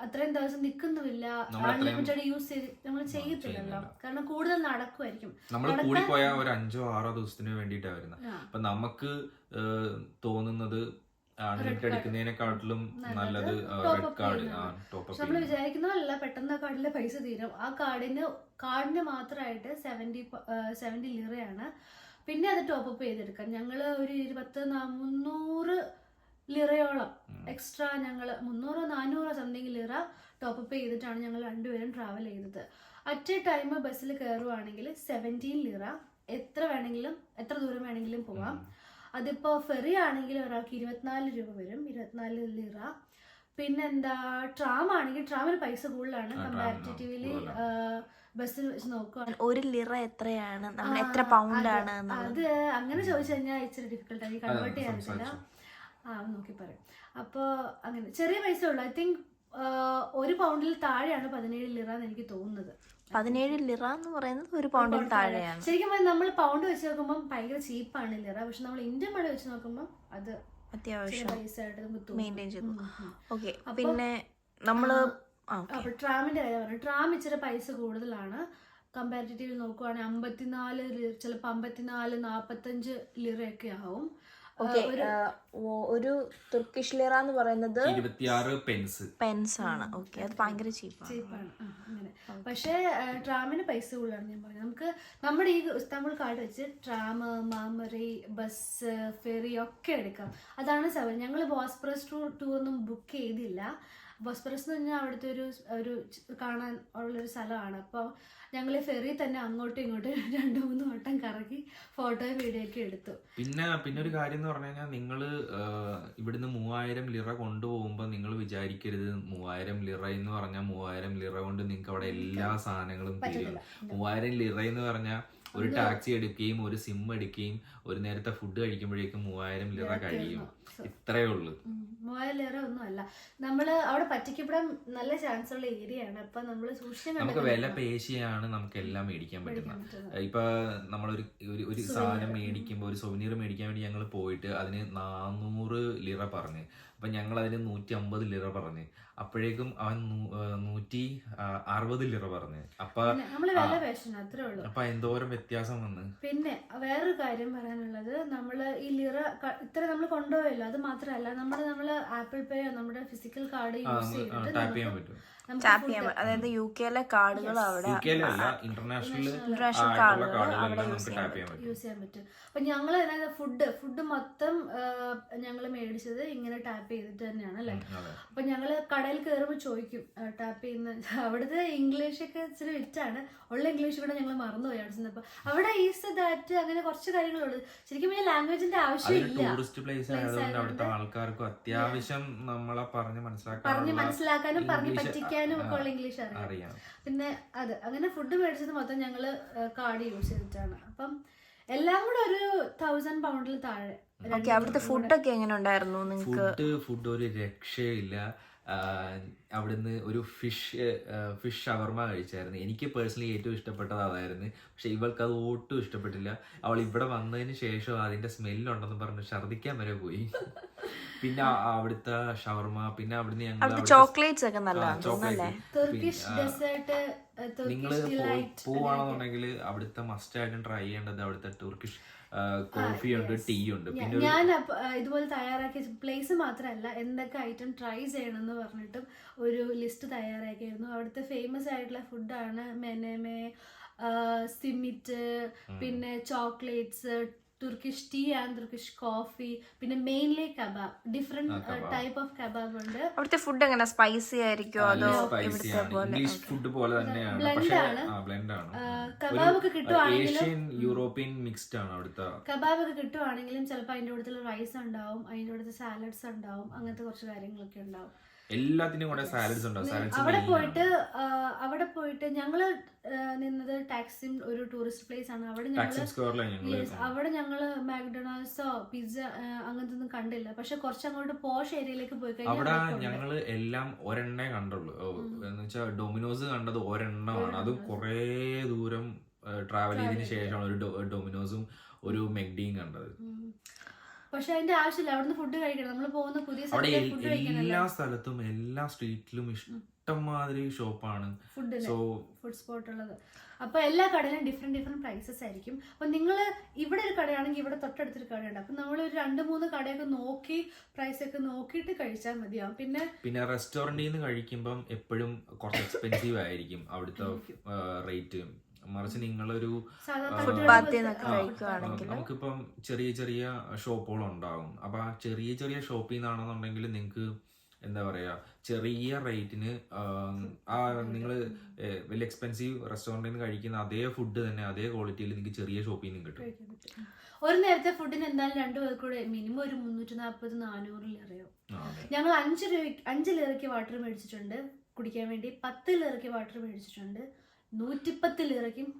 അത്രയും ദിവസം നിൽക്കുന്നുമില്ല അൺലിമിറ്റഡ് യൂസ് ചെയ്ത് നമ്മൾ ചെയ്യത്തില്ലല്ലോ. കാരണം കൂടുതൽ നടക്കുമായിരിക്കും നമ്മൾ കൂടി പോയാൽ ഒരു അഞ്ചോ ആറോ ദിവസത്തിന് വേണ്ടിയിട്ടാണ് വരുന്നത്. അപ്പൊ നമുക്ക് തോന്നുന്നത് നമ്മൾ. എടുക്കുന്നതിനെക്കാട്ടിലും നല്ലത് റെഡ് കാർഡ് നമ്മൾ വിചാരിക്കുന്ന പോലല്ല പെട്ടെന്ന് ആ കാർഡിലെ പൈസ തീരും. ആ കാർഡിന് കാർഡിന് മാത്രമായിട്ട് സെവന്റി സെവന്റി ലിറയാണ്. പിന്നെ അത് ടോപ്പ് അപ്പ് ചെയ്തെടുക്കാം. ഞങ്ങൾ ഒരു ഇരുപത്തി മുന്നൂറ് ലിറയോളം എക്സ്ട്രാ ഞങ്ങൾ മുന്നൂറോ നാനൂറോ സംതിങ് ലിറ ടോപ്പ് അപ്പ് ചെയ്തിട്ടാണ് ഞങ്ങൾ രണ്ടുപേരും ട്രാവൽ ചെയ്തത്. അറ്റ് എ ടൈം ബസ്സിൽ കയറുവാണെങ്കിൽ സെവന്റീൻ ലിറ. എത്ര വേണമെങ്കിലും എത്ര ദൂരം വേണമെങ്കിലും പോവാം. അതിപ്പോൾ ഫെറി ആണെങ്കിൽ ഒരാൾക്ക് ഇരുപത്തിനാല് രൂപ വരും ഇരുപത്തിനാല് ലിറ. പിന്നെന്താ ട്രാം ആണെങ്കിൽ ട്രാമിന് പൈസ കൂടുതലാണ് കമ്പാരിറ്റീവ്ലി. ബസ്സിൽ വെച്ച് നോക്കുക ഒരു ലിറ എത്രയാണ്? നമ്മൾ എത്ര പൗണ്ട് ആണ് അത് അങ്ങനെ ചോദിച്ചു കഴിഞ്ഞാൽ ഇച്ചിരി ഡിഫിക്കൽട്ട് ആയി കൺവേർട്ട് ചെയ്യാൻ പറ്റില്ല. ആ നോക്കി പറയും. അപ്പോൾ അങ്ങനെ ചെറിയ പൈസ ഉള്ളു. ഐ തിങ്ക് ഒരു പൗണ്ടിൽ താഴെയാണ് പതിനേഴ് ലിറ എന്ന് എനിക്ക് തോന്നുന്നത്. പതിനേഴ് ലിറ എന്ന് പറയുന്നത് ഒരു പൗണ്ടിൽ താഴെയാണ്. ശരിക്കും പറഞ്ഞാൽ നമ്മൾ പൗണ്ട് വെച്ച് നോക്കുമ്പോൾ ഭയങ്കര ചീപ്പാണ് ലിറ. പക്ഷെ നമ്മൾ ഇന്ത്യൻ മണി വെച്ച് നോക്കുമ്പോൾ അത് അത്യാവശ്യം. പൈസ ആയിട്ട് നമുക്ക് തോന്നും. മെയിന്റെയിൻ ചെയ്തു. ഓക്കെ പിന്നെ നമ്മൾ അപ്പൊ ട്രാമിന്റെ കാര്യം പറഞ്ഞു. ട്രാം ഇച്ചിരി പൈസ കൂടുതലാണ്. കമ്പാരിറ്റീവ് നോക്കുവാണെങ്കിൽ അമ്പത്തിനാല് ചിലപ്പോൾ അമ്പത്തിനാല് നാപ്പത്തഞ്ച് ലിറയൊക്കെ ആവും. ഒരു തുർക്കിഷ് ലിറ എന്ന് പറയുന്നത് പെൻസ് പെൻസ് ആണ്. ഓക്കെ അത് ഭയങ്കര ചീപ്പാണ് ചീപ്പാണ് അങ്ങനെ. പക്ഷേ ട്രാമിന് പൈസ കൂടുതലാണ് ഞാൻ പറഞ്ഞത് നമുക്ക് നമ്മുടെ ഈ ഇസ്താംബുൾ കാർഡ് വെച്ച് ട്രാം മാമറി ബസ് ഫെറി ഒക്കെ എടുക്കാം. അതാണ് സൗകര്യം. ഞങ്ങൾ ബോസ്പ്രസ് ടൂർ ടൂറൊന്നും ബുക്ക് ചെയ്തില്ല. ബോസ്പറസ് എന്ന് പറഞ്ഞാൽ അവിടുത്തെ ഒരു ഒരു കാണാൻ ഉള്ളൊരു സ്ഥലമാണ്. അപ്പോൾ ഞങ്ങൾ ഫെറി തന്നെ അങ്ങോട്ടും ഇങ്ങോട്ടും രണ്ടു മൂന്ന് വട്ടം കറക്കി ഫോട്ടോ വീഡിയോ ഒക്കെ എടുത്തു. പിന്നെ പിന്നെ ഒരു കാര്യം എന്ന് പറഞ്ഞു കഴിഞ്ഞാൽ നിങ്ങൾ ഇവിടുന്ന് മൂവായിരം ലിറ കൊണ്ടുപോകുമ്പോൾ നിങ്ങൾ വിചാരിക്കരുത് മൂവായിരം ലിറ എന്ന് പറഞ്ഞാൽ മൂവായിരം ലിറ കൊണ്ട് നിങ്ങൾക്ക് അവിടെ എല്ലാ സാധനങ്ങളും തരും. മൂവായിരം ലിറ എന്ന് പറഞ്ഞാൽ ഒരു ടാക്സി എടുക്കുകയും ഒരു സിം എടുക്കുകയും ഒരു നേരത്തെ ഫുഡ് കഴിക്കുമ്പോഴേക്കും മൂവായിരം ലിറ കഴിയും. ഇത്രയേ ഉള്ളൂ. മൂവായിരം ലിറ ഒന്നും അല്ല. നമ്മൾ അവിടെ പറ്റിക്കപ്പെടാൻ നല്ല ചാൻസ് ഉള്ള ഏരിയ ആണ്. അപ്പൊ നമ്മൾ സൂക്ഷിച്ചു നമുക്ക് വില പേശിയാണ് നമുക്ക് എല്ലാം മേടിക്കാൻ പറ്റുന്നത്. ഇപ്പൊ നമ്മളൊരു ഒരു ഒരു സാധനം മേടിക്കുമ്പോ ഒരു സൊവനീർ മേടിക്കാൻ വേണ്ടി ഞങ്ങൾ പോയിട്ട് അതിന് നാനൂറ് ലിറ പറഞ്ഞ്. അപ്പൊ ഞങ്ങൾ അതിന് നൂറ്റി അമ്പത് ലിറ പറഞ്ഞ്. അപ്പോഴേക്കും അവൻ നൂറ്റി അറുപത് ലിറ പറഞ്ഞ്. അപ്പൊ അപ്പൊ എന്തോരം വ്യത്യാസം വന്ന്. പിന്നെ വേറൊരു കാര്യം പറയാനുള്ളത് നമ്മൾ ഈ ലിറ ഇത്ര നമ്മൾ കൊണ്ടുപോയല്ലോ അത് മാത്രമല്ല നമ്മൾ നമ്മൾ ആപ്പിൾ പേയോ നമ്മുടെ ഫിസിക്കൽ കാർഡ് യൂസ് ചെയ്യാൻ ചെയ്തിട്ട് ടാപ്പ് ചെയ്യാൻ അതായത് യു കെയിലെ കാർഡുകൾ അവിടെ ഇന്റർനാഷണൽ കാർഡുകൾ യൂസ് ടാപ്പ് ചെയ്യാൻ പറ്റും. യൂസ് ചെയ്യാൻ പറ്റും. അപ്പൊ ഞങ്ങൾ ഫുഡ് ഫുഡ് മൊത്തം ഞങ്ങൾ മേടിച്ചത് ഇങ്ങനെ ടാപ്പ് ചെയ്തിട്ട് തന്നെയാണ് അല്ലേ. അപ്പൊ ഞങ്ങൾ കടയിൽ കയറുമ്പോൾ ചോദിക്കും ടാപ്പ് ചെയ്യുന്ന അവിടുത്തെ ഇംഗ്ലീഷ് ഒക്കെ ഇച്ചിരി വിറ്റാണ് ഉള്ള ഇംഗ്ലീഷ് കൂടെ ഞങ്ങൾ മറന്നുപോയി അവിടെ ചെന്നപ്പോ. അവിടെ ഈസ് ദാറ്റ് അങ്ങനെ കുറച്ച് കാര്യങ്ങളുള്ളത് ശരിക്കും പിന്നെ ലാംഗ്വേജിന്റെ ആവശ്യമില്ല ടൂറിസ്റ്റ് പ്ലേസ് ആയതുകൊണ്ട് അവിടുത്തെ ആൾക്കാർക്കും അത്യാവശ്യം നമ്മളെ പറഞ്ഞ് പറഞ്ഞ് പറഞ്ഞു മനസ്സിലാക്കാനും പറഞ്ഞു ഇംഗ്ലീഷ് പറ്റിക്കാനും ഒക്കെ ഉള്ള ഇംഗ്ലീഷ് അറിയാം. പിന്നെ അത് അങ്ങനെ ഫുഡ് മേടിച്ചത് മൊത്തം ഞങ്ങൾ കാർഡ് യൂസ് ചെയ്തിട്ടാണ്. അപ്പം എല്ലാം കൂടെ ഒരു തൗസൻഡ് പൗണ്ടിൽ താഴെ. ഓക്കെ അവിടുത്തെ ഫുഡൊക്കെ എങ്ങനെ ഉണ്ടായിരുന്നു നിങ്ങൾക്ക്? ഫുഡ് ഫുഡ് ഒരു രക്ഷയില്ല. അവിടുന്ന് ഒരു ഫിഷ് ഫിഷ് ഷവർമ കഴിച്ചായിരുന്നു. എനിക്ക് പേഴ്സണലി ഏറ്റവും ഇഷ്ടപ്പെട്ടത് അതായിരുന്നു. പക്ഷെ ഇവൾക്ക് അത് ഒട്ടും ഇഷ്ടപ്പെട്ടില്ല. അവൾ ഇവിടെ വന്നതിന് ശേഷം അതിന്റെ സ്മെല്ലുണ്ടെന്ന് പറഞ്ഞ് ഛർദിക്കാൻ വരെ പോയി. പിന്നെ അവിടുത്തെ ഷവർമ പിന്നെ അവിടുന്ന് ഞങ്ങൾ ചോക്ലേറ്റ്സ് ഒക്കെ നല്ലതാണ് ചോക്ലേറ്റ് ഡെസേർട്ട് നിങ്ങൾ പോവാണെന്നുണ്ടെങ്കിൽ അവിടുത്തെ മസ്റ്റ് ആയിട്ടും ട്രൈ ചെയ്യേണ്ടത് അവിടുത്തെ ടർക്കിഷ് കോഫി ഉണ്ട് ടീ ഉണ്ട്. പിന്നെ ഞാൻ ഇതുപോലെ തയ്യാറാക്കിയ പ്ലേസ് മാത്രമല്ല എന്തൊക്കെ ഐറ്റം ട്രൈ ചെയ്യണം എന്ന് പറഞ്ഞിട്ടും ഒരു ലിസ്റ്റ് തയ്യാറാക്കിയിരുന്നു അവിടുത്തെ ഫേമസ് ആയിട്ടുള്ള ഫുഡാണ് മെനമേ സിമിറ്റ് പിന്നെ chocolates Turkish tea and Turkish coffee പിന്നെ mainly kebab different type of kebab ഉണ്ട്. അവിടുത്തെ ഫുഡ് എങ്ങനെ? സ്പൈസി ആയിരിക്കും അതോ ഇവിടുത്തെ പോലെ? ഫുഡ് പോലെ തന്നെയാണ്. ബ്ലെൻഡ് ആണ്. കബാബ് ഒക്കെ കിട്ടുവാണെങ്കിലും യൂറോപ്യൻ മിക്സ്ഡ് ആണ് അവിടുത്തെ. കബാബ് ഒക്കെ കിട്ടുവാണെങ്കിലും ചിലപ്പോൾ അതിന്റെ കൂടുതൽ റൈസ് ഉണ്ടാവും അതിന്റെ കൂടുതൽ സാലഡ്സ് ഉണ്ടാവും അങ്ങനത്തെ കുറച്ച് കാര്യങ്ങളൊക്കെ ഉണ്ടാവും. എല്ലാത്തിനും കൂടെ സാലഡ്സ് ഉണ്ടോ? സാലഡ്സ് അവിടെ പോയിട്ട് അവിടെ പോയിട്ട് ഞങ്ങൾ നിന്നത് ടാക്സിം ഒരു ടൂറിസ്റ്റ് പ്ലേസ് ആണ്. അവിടെ ഞങ്ങൾ അവിടെ ഞങ്ങൾ മാക്ഡൊണാൾഡ്സോ പിസ്സ അങ്ങനത്തെ ഒന്നും കണ്ടില്ല. പക്ഷെ കുറച്ച് അങ്ങോട്ട് പോഷ് ഏരിയയിലേക്ക് പോയി കഴിഞ്ഞാൽ അവിടെ ഞങ്ങൾ എല്ലാം ഒരെണ്ണേ കണ്ടുള്ളൂ. എന്ന് വെച്ചാൽ ഡൊമിനോസ് കണ്ടത് ഒരെണ്ണമാണ്. അത് കുറേ ദൂരം ട്രാവൽ ചെയ്തതിന് ശേഷമാണ് ഒരു ഡൊമിനോസും ഒരു മെഗ്ഡിയും കണ്ടത്. പക്ഷെ അതിന്റെ ആവശ്യമില്ല. അവിടുന്ന് ഫുഡ് കഴിക്കണം. നമ്മൾ പോകുന്ന പുതിയ സ്ഥലത്ത് ഫുഡ് എല്ലാ സ്ഥലത്തും എല്ലാ സ്ട്രീറ്റിലും ഇഷ്ടംമാതിരി ഷോപ്പാണ്. ഫുഡിന് സോ ഫുഡ് സ്പോട്ട് ഉള്ളത്. അപ്പൊ എല്ലാ കടയിലും ഡിഫറെന്റ് ഡിഫറെന്റ് പ്രൈസസ് ആയിരിക്കും. അപ്പൊ നിങ്ങൾ ഇവിടെ ഒരു കടയാണെങ്കിൽ ഇവിടെ തൊട്ടടുത്തൊരു കടയുണ്ട്. അപ്പൊ നമ്മൾ ഒരു രണ്ട് മൂന്ന് കടയൊക്കെ നോക്കി പ്രൈസ് ഒക്കെ നോക്കിയിട്ട് കഴിച്ചാൽ മതിയാവും. പിന്നെ പിന്നെ റെസ്റ്റോറന്റിൽ നിന്ന് കഴിക്കുമ്പം എപ്പോഴും കുറച്ച് എക്സ്പെൻസീവ് ആയിരിക്കും. അവിടുത്തെ റേറ്റ് മറിച്ച് നിങ്ങളൊരു നമുക്കിപ്പം ചെറിയ ചെറിയ ഷോപ്പുകൾ ഉണ്ടാവും അപ്പൊ ആ ചെറിയ ചെറിയ ഷോപ്പിൽ നിന്നാണെന്നുണ്ടെങ്കിൽ നിങ്ങൾക്ക് എന്താ പറയാ ചെറിയ റേറ്റിന് ആ നിങ്ങൾ വലിയ എക്സ്പെൻസീവ് റെസ്റ്റോറന്റിൽ നിന്ന് കഴിക്കുന്ന അതേ ഫുഡ് തന്നെ അതേ ക്വാളിറ്റിയിൽ നിങ്ങൾക്ക് ചെറിയ ഷോപ്പിൽ നിന്ന് കിട്ടും ഒരു നേരത്തെ ഫുഡിന് എന്തായാലും രണ്ടു പേർക്കൂടെ മിനിമം ഒരു മുന്നൂറ്റി നാൽപ്പത് നാനൂറ് ലിറയോ ആ, ഞങ്ങൾ അഞ്ച് രൂപ അഞ്ച് ലിറയ്ക്ക് വാട്ടർ മേടിച്ചിട്ടുണ്ട് കുടിക്കാൻ വേണ്ടി പത്ത് ലിറയ്ക്ക് വാട്ടർ മേടിച്ചിട്ടുണ്ട്. നൂറ്റിപ്പത്ത്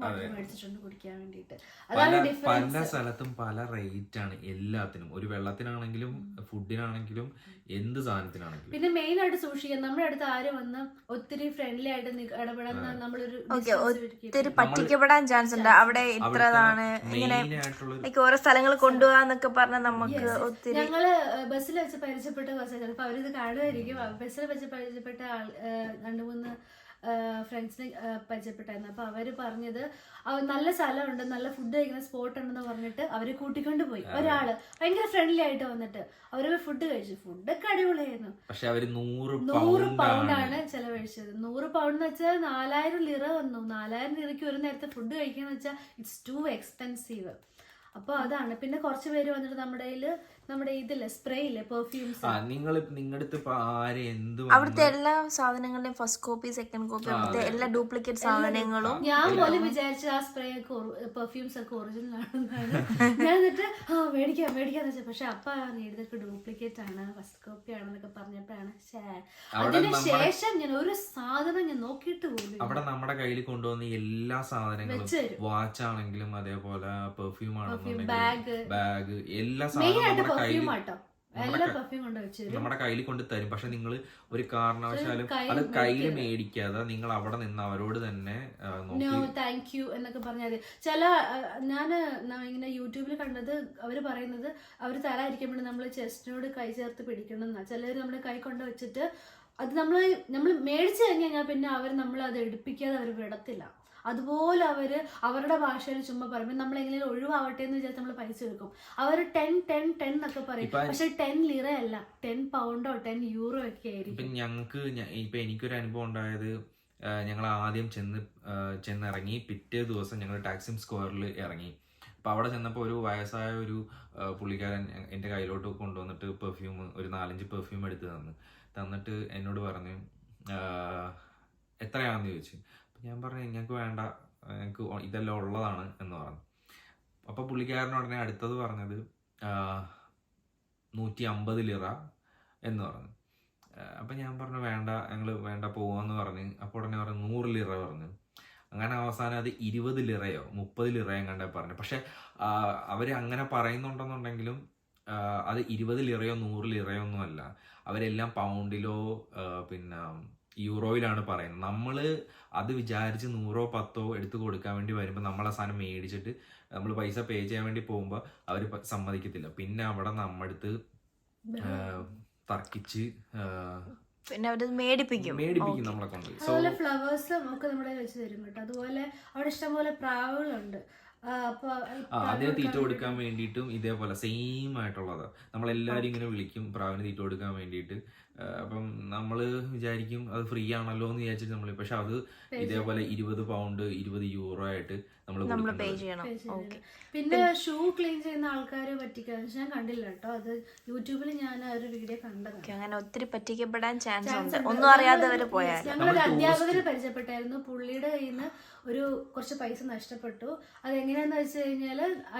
അതെ. മേടിച്ചിട്ടുണ്ട് കുടിക്കാൻ വേണ്ടിയിട്ട്. പല അതാണ് പല ഡിഫറൻസ് സ്ഥലത്തും പല റേറ്റ് ആണ് എല്ലാത്തിനും. ഒരു വെള്ളത്തിനാണെങ്കിലും ഫുഡിനാണെങ്കിലും എന്ത് സാധനത്തിനാണെങ്കിലും. പിന്നെ മെയിൻ ആയിട്ട് സൂക്ഷിക്കുക. നമ്മുടെ അടുത്ത് ആര് വന്ന് ഒത്തിരി ഫ്രണ്ട്ലി ആയിട്ട് നി- ഇടപെടാൻ നമ്മളൊരു ഓക്കെ distance ഒത്തിരി. പറ്റിക്കപ്പെടാൻ ചാൻസ് ഉണ്ട്. അവിടെ ഇത്രതാണ്. ഇങ്ങനെ മെയിൻ ആയിട്ടുള്ള ലൈക്ക് ഓരോ സ്ഥലങ്ങൾ കൊണ്ടുപോകാന്നൊക്കെ പറഞ്ഞ നമുക്ക് ഒത്തിരി ഞങ്ങൾ ബസ്സിൽ വെച്ച് പരിചയപ്പെട്ട ചിലപ്പോൾ അവരിത് കാണുമായിരിക്കും. ബസ്സിൽ വെച്ച് പരിചയപ്പെട്ട ആൾ ഏഹ്, രണ്ട് മൂന്ന് ഫ്രണ്ട്സിനെ പരിചയപ്പെട്ടായിരുന്നു. അപ്പൊ അവർ പറഞ്ഞത് നല്ല സ്ഥലമുണ്ട് നല്ല ഫുഡ് കഴിക്കുന്ന സ്പോട്ട് ഉണ്ടെന്ന് പറഞ്ഞിട്ട് അവർ കൂട്ടിക്കൊണ്ട് പോയി. ഒരാൾ ഭയങ്കര ഫ്രണ്ട്ലി ആയിട്ട് വന്നിട്ട് അവർ ഫുഡ് കഴിച്ചു. ഫുഡൊക്കെ അടിപൊളിയായിരുന്നു. പക്ഷെ അവർ നൂറ് നൂറ് പൗണ്ടാണ് ചെലവഴിച്ചത്. നൂറ് പൗണ്ട് എന്ന് വെച്ചാൽ നാലായിരം ലിറ വന്നു. നാലായിരം ലിറയ്ക്ക് ഒരു നേരത്തെ ഫുഡ് കഴിക്കാന്ന് വെച്ചാൽ ഇറ്റ്സ് ടു എക്സ്പെൻസീവ് അപ്പൊ അതാണ്. പിന്നെ കുറച്ച് പേര് വന്നിട്ട് നമ്മുടെ കയ്യിൽ നമ്മുടെ ഇതില്ലേ സ്പ്രേ ഇല്ലേ പെർഫ്യൂംസ് ആ നിങ്ങൾ നിങ്ങളുടെ ആര് എന്ത് അവിടുത്തെ എല്ലാ സാധനങ്ങളുടെയും ഫസ്റ്റ് കോപ്പി സെക്കൻഡ് കോപ്പി അവിടുത്തെ എല്ലാ ഡ്യൂപ്ലിക്കേറ്റ് സാധനങ്ങളും. ഞാൻ പോലും വിചാരിച്ച ആ സ്പ്രേ ഒക്കെ പെർഫ്യൂംസ് ഒക്കെ ഒറിജിനൽ ആണെന്നാണ്. ഞാൻ എന്നിട്ട് ആ മേടിക്കാം മേടിക്കാന്ന് വെച്ചാൽ പക്ഷെ അപ്പ ഇതൊക്കെ ഡ്യൂപ്ലിക്കേറ്റ് ആണ് ഫസ്റ്റ് കോപ്പി ആണെന്നൊക്കെ പറഞ്ഞപ്പോഴാണ് അതിന് ശേഷം ഞാൻ ഒരു സാധനം ഞാൻ നോക്കിയിട്ട് പോലും അവിടെ നമ്മുടെ കയ്യിൽ കൊണ്ടുവന്ന എല്ലാ സാധനങ്ങളും വാച്ച് ആണെങ്കിലും അതേപോലെ പെർഫ്യൂം ആണെങ്കിലും ബാഗ് ബാഗ് എല്ലാ മെയിൻ പെർഫ്യൂം ആട്ടോ. എല്ലാ പെർഫ്യൂം കൊണ്ട് വെച്ച് തരും നമ്മുടെ കയ്യിൽ കൊണ്ട് തരും. പക്ഷെ നിങ്ങൾ ഒരു കാരണവശാലും അത് കയ്യിൽ മേടിക്കാതെ നിങ്ങൾ അവിടെ നിന്ന് അവരോട് തന്നെ നോ താങ്ക് യു എന്നൊക്കെ പറഞ്ഞാൽ ചില ഞാൻ ഇങ്ങനെ യൂട്യൂബിൽ കണ്ടത് അവർ പറയുന്നത് അവർ തരാതിരിക്കുമ്പോൾ നമ്മൾ ചെസ്റ്റിനോട് കൈ ചേർത്ത് പിടിക്കണം എന്നാ. ചിലർ നമ്മുടെ കൈ കൊണ്ട് വെച്ചിട്ട് അത് നമ്മൾ നമ്മൾ മേടിച്ചു കഴിഞ്ഞു കഴിഞ്ഞാൽ പിന്നെ അവർ നമ്മൾ അത് എടുപ്പിക്കാതെ അവർ വിടത്തില്ല. അതുപോലെ അവർ അവരുടെ ഭാഷയിൽ ചുമ്മാ പറയുമ്പോൾ നമ്മൾ എങ്ങനെയും ഒഴിവാവട്ടെ എന്ന് വിചാരിച്ച് നമ്മൾ പൈസ എടുക്കും. അവർ ടെൻ ടെൻ ടെൻ എന്നൊക്കെ പറയും. പക്ഷെ ടെൻ ലിറ അല്ല ടെൻ പൗണ്ടോ ടെൻ യൂറോ ഒക്കെ ആയിരിക്കും. ഞങ്ങൾക്ക് ഇപ്പൊ എനിക്കൊരു അനുഭവം ഉണ്ടായത് ഞങ്ങൾ ആദ്യം ചെന്ന് ചെന്നിറങ്ങി പിറ്റേ ദിവസം ഞങ്ങൾ ടാക്സിം സ്ക്വയറിൽ ഇറങ്ങി. അപ്പൊ അവിടെ ചെന്നപ്പോൾ ഒരു വയസ്സായ ഒരു പുള്ളിക്കാരൻ എന്റെ എന്റെ കയ്യിലോട്ട് കൊണ്ടുവന്നിട്ട് പെർഫ്യൂം ഒരു നാലഞ്ച് പെർഫ്യൂം എടുത്ത് തന്നു. തന്നിട്ട് എന്നോട് പറഞ്ഞു എത്രയാണെന്ന് ചോദിച്ചു. ഞാൻ പറഞ്ഞു ഞങ്ങൾക്ക് വേണ്ട. ഞങ്ങൾക്ക് ഇതെല്ലാം ഉള്ളതാണ് എന്ന് പറഞ്ഞു. അപ്പോൾ പുള്ളിക്കാരൻ ഉടനെ അടുത്തത് പറഞ്ഞത് നൂറ്റി അമ്പത് ലിറ എന്ന് പറഞ്ഞു. അപ്പം ഞാൻ പറഞ്ഞു വേണ്ട ഞങ്ങൾ വേണ്ട പോവാന്ന് പറഞ്ഞ്. അപ്പോൾ ഉടനെ പറഞ്ഞു നൂറ് ലിറ പറഞ്ഞു. അങ്ങനെ അവസാനം അത് ഇരുപത് ലിറയോ മുപ്പത് ലിറയോ കണ്ടേ പറഞ്ഞു. പക്ഷെ അവർ അങ്ങനെ പറയുന്നുണ്ടെന്നുണ്ടെങ്കിലും അത് ഇരുപത് ലിറയോ നൂറ് ലിറയോ ഒന്നും അല്ല. അവരെല്ലാം പൗണ്ടിലോ പിന്നെ യൂറോയിലാണ് പറയുന്നത്. നമ്മൾ അത് വിചാരിച്ച് നൂറോ പത്തോ എടുത്ത് കൊടുക്കാൻ വേണ്ടി വരുമ്പോൾ നമ്മൾ ആ സാധനം മേടിച്ചിട്ട് നമ്മൾ പൈസ പേ ചെയ്യാൻ വേണ്ടി പോകുമ്പോൾ അവർ സമ്മതിക്കത്തില്ല. പിന്നെ അവിടെ നമ്മടുത്ത് തർക്കിച്ച് പിന്നെ അവരത് മേടിപ്പിക്കും. മേടിപ്പിക്കും നമ്മളെ കൊണ്ട്. അതുപോലെ ഫ്ലവേഴ്സും ഒക്കെ നമ്മുടെ വെച്ച് തരും കേട്ടോ. അതുപോലെ അവിടെ ഇഷ്ടംപോലെ പ്രാവുകളുണ്ട്. ആ, അതിന് തീറ്റ കൊടുക്കാൻ വേണ്ടിയിട്ടും ഇതേപോലെ സെയിം ആയിട്ടുള്ളത്. നമ്മളെല്ലാരും ഇങ്ങനെ വിളിക്കും പ്രാവിന് തീറ്റ കൊടുക്കാൻ വേണ്ടിയിട്ട്. അപ്പം നമ്മൾ വിചാരിക്കും അത് ഫ്രീ ആണല്ലോ എന്ന് വിചാരിച്ചിട്ട് നമ്മൾ പക്ഷെ അത് ഇതേപോലെ ഇരുപത് പൗണ്ട് ഇരുപത് യൂറോ ആയിട്ട് നമ്മൾ പേ ചെയ്യണം. പിന്നെ ഷൂ ക്ലീൻ ചെയ്യുന്ന ആൾക്കാരെ പറ്റിക്കാൻ ഞാൻ കണ്ടില്ല കേട്ടോ. അത് യൂട്യൂബിൽ ഞാൻ ആ ഒരു വീഡിയോ കണ്ടത് അങ്ങനെ ഒത്തിരി പറ്റിക്കപ്പെടാൻ ചാൻസ് Chance ഉണ്ട്. ഒന്നും അറിയാതെ പോയാൽ ഞങ്ങളൊരു അധ്യാപകരെ പരിചയപ്പെട്ടായിരുന്നു. പുള്ളിയുടെ കയ്യിൽ നിന്ന് ഒരു കുറച്ച് പൈസ നഷ്ടപ്പെട്ടു. അതെങ്ങനെയാന്ന് വെച്ച് കഴിഞ്ഞാൽ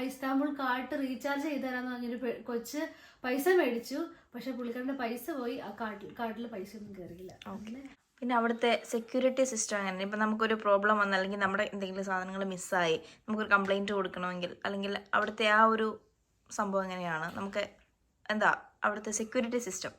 ഇസ്താംബുൾ കാർട്ട് റീചാർജ് ചെയ്ത് തരാന്ന് പറഞ്ഞൊരു കൊച്ച് പൈസ മേടിച്ചു. പക്ഷെ പുള്ളിക്കാരന്റെ പൈസ പോയി. ആ കാർഡിൽ കാർഡിൽ പൈസ ഒന്നും കയറിയില്ല പിന്നെ അവിടുത്തെ സെക്യൂരിറ്റി സിസ്റ്റം അങ്ങനെ ഇപ്പം നമുക്കൊരു പ്രോബ്ലം വന്ന. അല്ലെങ്കിൽ നമ്മുടെ എന്തെങ്കിലും സാധനങ്ങൾ മിസ്സായി. നമുക്കൊരു കംപ്ലൈന്റ് കൊടുക്കണമെങ്കിൽ അല്ലെങ്കിൽ അവിടുത്തെ ആ ഒരു സംഭവം എങ്ങനെയാണ്? നമുക്ക് എന്താ അവിടുത്തെ സെക്യൂരിറ്റി സിസ്റ്റം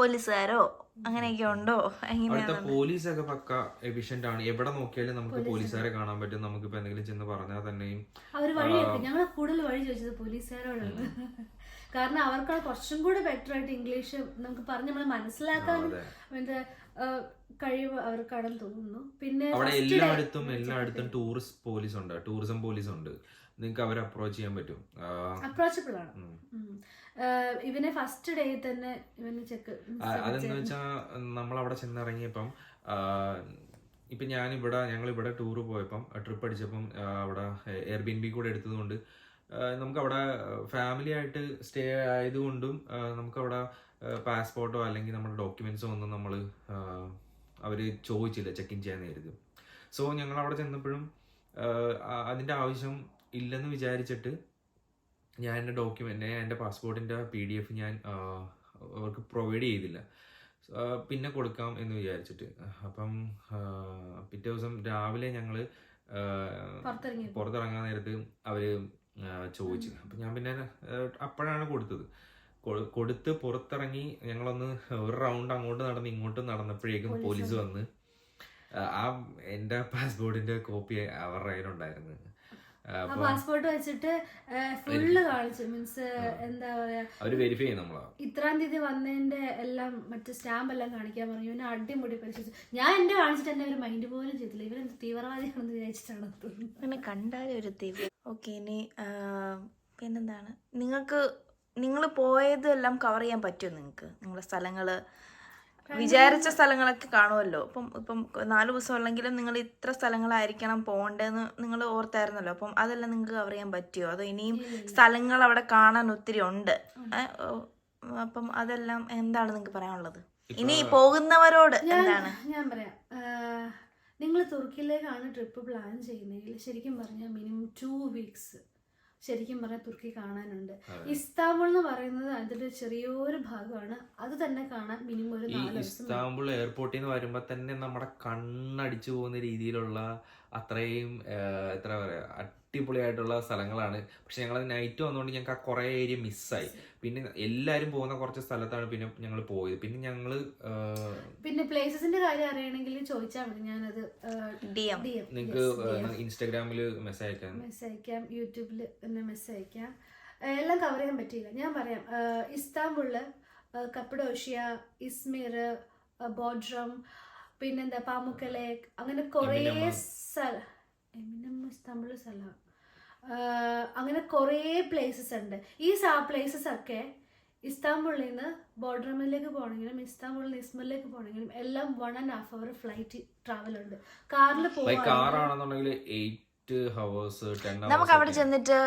പോലീസുകാരോ അങ്ങനെയൊക്കെ ഉണ്ടോ? അവിടുത്തെ പോലീസ് പോലീസൊക്കെ പക്ക എഫിഷ്യന്റ് ആണ് എവിടെ നോക്കിയാലും നമുക്ക് പോലീസുകാരെ കാണാൻ പറ്റും. നമുക്ക് ഇപ്പൊ എന്തെങ്കിലും ചെന്ന് പറഞ്ഞാൽ തന്നെയും അവർ വഴിയൊക്കെ. ഞങ്ങൾ കൂടുതൽ വഴി ചോദിച്ചത് പോലീസുകാരോടാണ്. കാരണം അവർക്ക് കുറച്ചും കൂടെ ബെറ്റർ ആയിട്ട് ഇംഗ്ലീഷ് നമുക്ക് പറഞ്ഞ് നമ്മൾ മനസ്സിലാക്കാൻ കഴിവ് അവർക്കാണെന്ന് തോന്നുന്നു. പിന്നെ അവിടെ എല്ലായിടത്തും എല്ലായിടത്തും ടൂറിസ്റ്റ് പോലീസ് ഉണ്ട്. ടൂറിസം പോലീസ് ഉണ്ട്. നിങ്ങൾക്ക് അവരെ അപ്രോച്ച് ചെയ്യാൻ പറ്റും. അപ്രോച്ചബിൾ ആണ്. ഇവനെ ഫസ്റ്റ് ഡേ തന്നെ ഇവന് ചെക്ക് അതെന്ന് വെച്ചാൽ നമ്മൾ അവിടെ ചെന്നിറങ്ങിയപ്പം ഇപ്പൊ ഞാൻ ഇവിടെ ഞങ്ങൾ ഇവിടെ ടൂർ പോയപ്പം ട്രിപ്പ് അടിച്ചപ്പം അവിടെ എയർ ബി കൂടെ എടുത്തതുകൊണ്ട് നമുക്ക് അവിടെ ഫാമിലി ആയിട്ട് സ്റ്റേ ആയതുകൊണ്ടും നമുക്ക് അവിടെ പാസ്പോർട്ടോ അല്ലെങ്കിൽ നമ്മുടെ ഡോക്യുമെന്റ്സോ ഒന്നും നമ്മൾ അവർ ചോദിച്ചില്ല ചെക്ക് ഇൻ ചെയ്യാൻ നേരത്ത്. സോ ഞങ്ങൾ അവിടെ ചെന്നപ്പോഴും അതിന്റെ ആവശ്യം ഇല്ലെന്ന് വിചാരിച്ചിട്ട് ഞാൻ എന്റെ ഡോക്യുമെന്റ് എന്റെ പാസ്പോർട്ടിന്റെ പി ഡി എഫ് ഞാൻ അവർക്ക് പ്രൊവൈഡ് ചെയ്തില്ല. പിന്നെ കൊടുക്കാം എന്ന് വിചാരിച്ചിട്ട്. അപ്പം പിറ്റേ ദിവസം രാവിലെ ഞങ്ങൾ പുറത്തിറങ്ങി പുറത്തിറങ്ങാൻ നേരത്ത് അവർ ചോദിച്ചു. അപ്പം ഞാൻ പിന്നെ അപ്പോഴാണ് കൊടുത്തത്. കൊടുത്ത് പുറത്തിറങ്ങി ഞങ്ങളൊന്ന് ഒരു റൗണ്ട് അങ്ങോട്ട് നടന്ന് ഇങ്ങോട്ട് നടന്നപ്പോഴേക്കും പോലീസ് വന്ന്. ആ, എന്റെ പാസ്പോർട്ടിന്റെ കോപ്പി അവരുടെ കയ്യിലുണ്ടായിരുന്നു. പാസ്പോർട്ട് വെച്ചിട്ട് ഫുള്ള് കാണിച്ചു. മീൻസ് എന്താ പറയാ ഇത്രാം തീയതി വന്നതിന്റെ എല്ലാം മറ്റേ സ്റ്റാമ്പ് എല്ലാം കാണിക്കാൻ പറഞ്ഞു. ഇവനെ അടിമുടി പരിശോധിച്ചു. ഞാൻ എന്റെ കാണിച്ചിട്ട് എന്നെ ഒരു മൈൻഡ് പോലും ചെയ്തില്ല. ഇവൻ തീവ്രവാദിയാണെന്ന് വിചാരിച്ചിട്ടാണ് തോന്നുന്നു അങ്ങനെ കണ്ടാലും ഒരു തീവ്ര ഓക്കെ ഇനി പിന്നെന്താണ്? നിങ്ങൾക്ക് നിങ്ങൾ പോയതെല്ലാം കവർ ചെയ്യാൻ പറ്റുമോ നിങ്ങൾക്ക്? നിങ്ങളുടെ സ്ഥലങ്ങൾ വിചാരിച്ച സ്ഥലങ്ങളൊക്കെ കാണുമല്ലോ. അപ്പം ഇപ്പം നാല് ദിവസം ഉള്ളെങ്കിലും നിങ്ങൾ ഇത്ര സ്ഥലങ്ങളായിരിക്കണം പോകേണ്ടതെന്ന് നിങ്ങൾ ഓർത്തായിരുന്നല്ലോ. അപ്പം അതെല്ലാം നിങ്ങൾക്ക് കവർ ചെയ്യാൻ പറ്റുമോ അതോ ഇനിയും സ്ഥലങ്ങൾ അവിടെ കാണാൻ ഒത്തിരി ഉണ്ട്? അപ്പം അതെല്ലാം എന്താണ് നിങ്ങൾക്ക് പറയാനുള്ളത്? ഇനി പോകുന്നവരോട് എന്താണ്? ഞാൻ പറയാം. നിങ്ങൾ തുർക്കിയിലേക്കാണ് ട്രിപ്പ് പ്ലാൻ ചെയ്യുന്നതെങ്കിൽ ശരിക്കും പറഞ്ഞാൽ മിനിമം ടു വീക്സ് ശരിക്കും പറഞ്ഞാൽ തുർക്കി കാണാനുണ്ട്. ഇസ്താംബുൾ എന്ന് പറയുന്നത് അതിന്റെ ചെറിയൊരു ഭാഗമാണ്. അത് തന്നെ കാണാൻ മിനിമം ഒരു ഈ ഇസ്താംബുൾ എയർപോർട്ടിൽ നിന്ന് വരുമ്പോ തന്നെ നമ്മുടെ കണ്ണടിച്ചു പോകുന്ന രീതിയിലുള്ള അത്രയും എത്ര പറയാ അടിപൊളിയായിട്ടുള്ള സ്ഥലങ്ങളാണ്. പക്ഷെ ഞങ്ങൾ നൈറ്റ് വന്നുകൊണ്ട് ഞങ്ങൾക്ക് ആ കുറെ ഏരിയ മിസ്സായി പിന്നെ എല്ലാരും പോകുന്ന കുറച്ച് സ്ഥലത്താണ് പിന്നെ ഞങ്ങൾ പോയത്. പിന്നെ ഞങ്ങൾ പിന്നെ പ്ലേസസിന്റെ കാര്യം അറിയണമെങ്കിൽ ചോദിച്ചാൽ മതി. ഞാനത് ഡി എം നിങ്ങക്ക് ഇൻസ്റ്റാഗ്രാമിൽ മെസ്സേജ് അയക്കാം. മെസ്സേജ് അയക്കാം യൂട്യൂബിൽ തന്നെ മെസ്സേജ് അയക്കാം. എല്ലാം കവർ ചെയ്യാൻ പറ്റിയില്ല. ഞാൻ പറയാം ഇസ്താംബുൾ കപ്പഡോഷ്യ ഇസ്മിർ ബോഡ്രം പിന്നെന്താ പാമുക്കലേക്ക് അങ്ങനെ കുറേ സ്ഥല എമിനം ഇസ്താംബുളിൽ സ്ഥലമാണ് അങ്ങനെ കുറേ പ്ലേസസ് ഉണ്ട്. ഈ സാ പ്ലേസസ് ഒക്കെ ഇസ്താംബുളിൽ നിന്ന് ബോർഡർമിലേക്ക് പോകണമെങ്കിലും ഇസ്താംബുളിൽ നിന്ന് ഇസ്മറിലേക്ക് പോകണമെങ്കിലും എല്ലാം one and half our flight travel ഉണ്ട്. കാറിൽ ടെൻ നമുക്ക് അവിടെ ചെന്നിട്ട്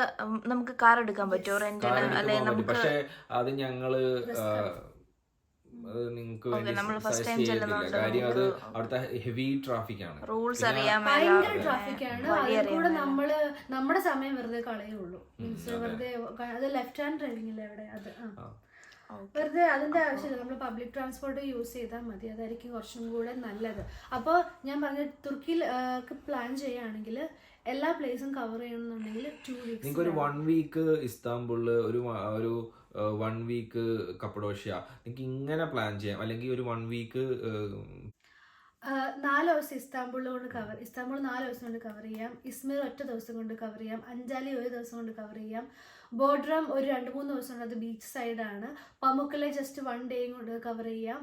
നമുക്ക് കാർ എടുക്കാൻ പറ്റുമോ? റെന്റിന് അല്ലെ നമുക്ക് പക്ഷേ അത് ഞങ്ങൾ Risk ആ, ആണ്. അത് നിങ്ങൾക്ക് വേണ്ടി time ചെയ്യത്തില്ല. കാര്യം അത് അവിടുത്തെ ഹെവി ട്രാഫിക് ആണ്. റൂൾസ് ഭയങ്കര ട്രാഫിക് ആണ്. അതിൽ കൂടെ നമ്മൾ നമ്മുടെ സമയം വെറുതെ കളയുള്ളൂ. മീൻസ് വെറുതെ അത് ലെഫ്റ്റ് ഹാൻഡ് ഡ്രൈവിംഗ് അല്ലേ അവിടെ? അത്. വെറുതെ അതിന്റെ ആവശ്യമില്ല. നമ്മൾ പബ്ലിക് ട്രാൻസ്പോർട്ട് യൂസ് ചെയ്താൽ മതി. അതായിരിക്കും കുറച്ചും കൂടെ നല്ലത്. അപ്പോൾ ഞാൻ പറഞ്ഞ തുർക്കിയിൽ പ്ലാൻ ചെയ്യുകയാണെങ്കിൽ എല്ലാ പ്ലേസും കവർ ചെയ്യണമെന്നുണ്ടെങ്കിൽ ടു നിങ്ങൾക്ക് ഒരു വൺ വീക്ക് ഇസ്താംബുളിൽ ഒരു ഒരു വൺ വീക്ക് കപ്പഡോഷ്യ. നിങ്ങൾക്ക് ഇങ്ങനെ പ്ലാൻ ചെയ്യാം. അല്ലെങ്കിൽ ഒരു വൺ വീക്ക് നാല് ദിവസം ഇസ്താംബുളിൽ കൊണ്ട് കവർ ഇസ്താംബുൾ നാല് ദിവസം കൊണ്ട് കവർ ചെയ്യാം. ഇസ്മീർ ഒറ്റ ദിവസം കൊണ്ട് കവർ ചെയ്യാം. അഞ്ചാലി ഒരു ദിവസം കൊണ്ട് കവർ ചെയ്യാം. ബോഡ്രം ഒരു രണ്ട് മൂന്ന് ദിവസം കൊണ്ട് അത് ബീച്ച് സൈഡാണ് പമുക്കലെ ജസ്റ്റ് വൺ ഡേയും കൊണ്ട് കവർ ചെയ്യാം.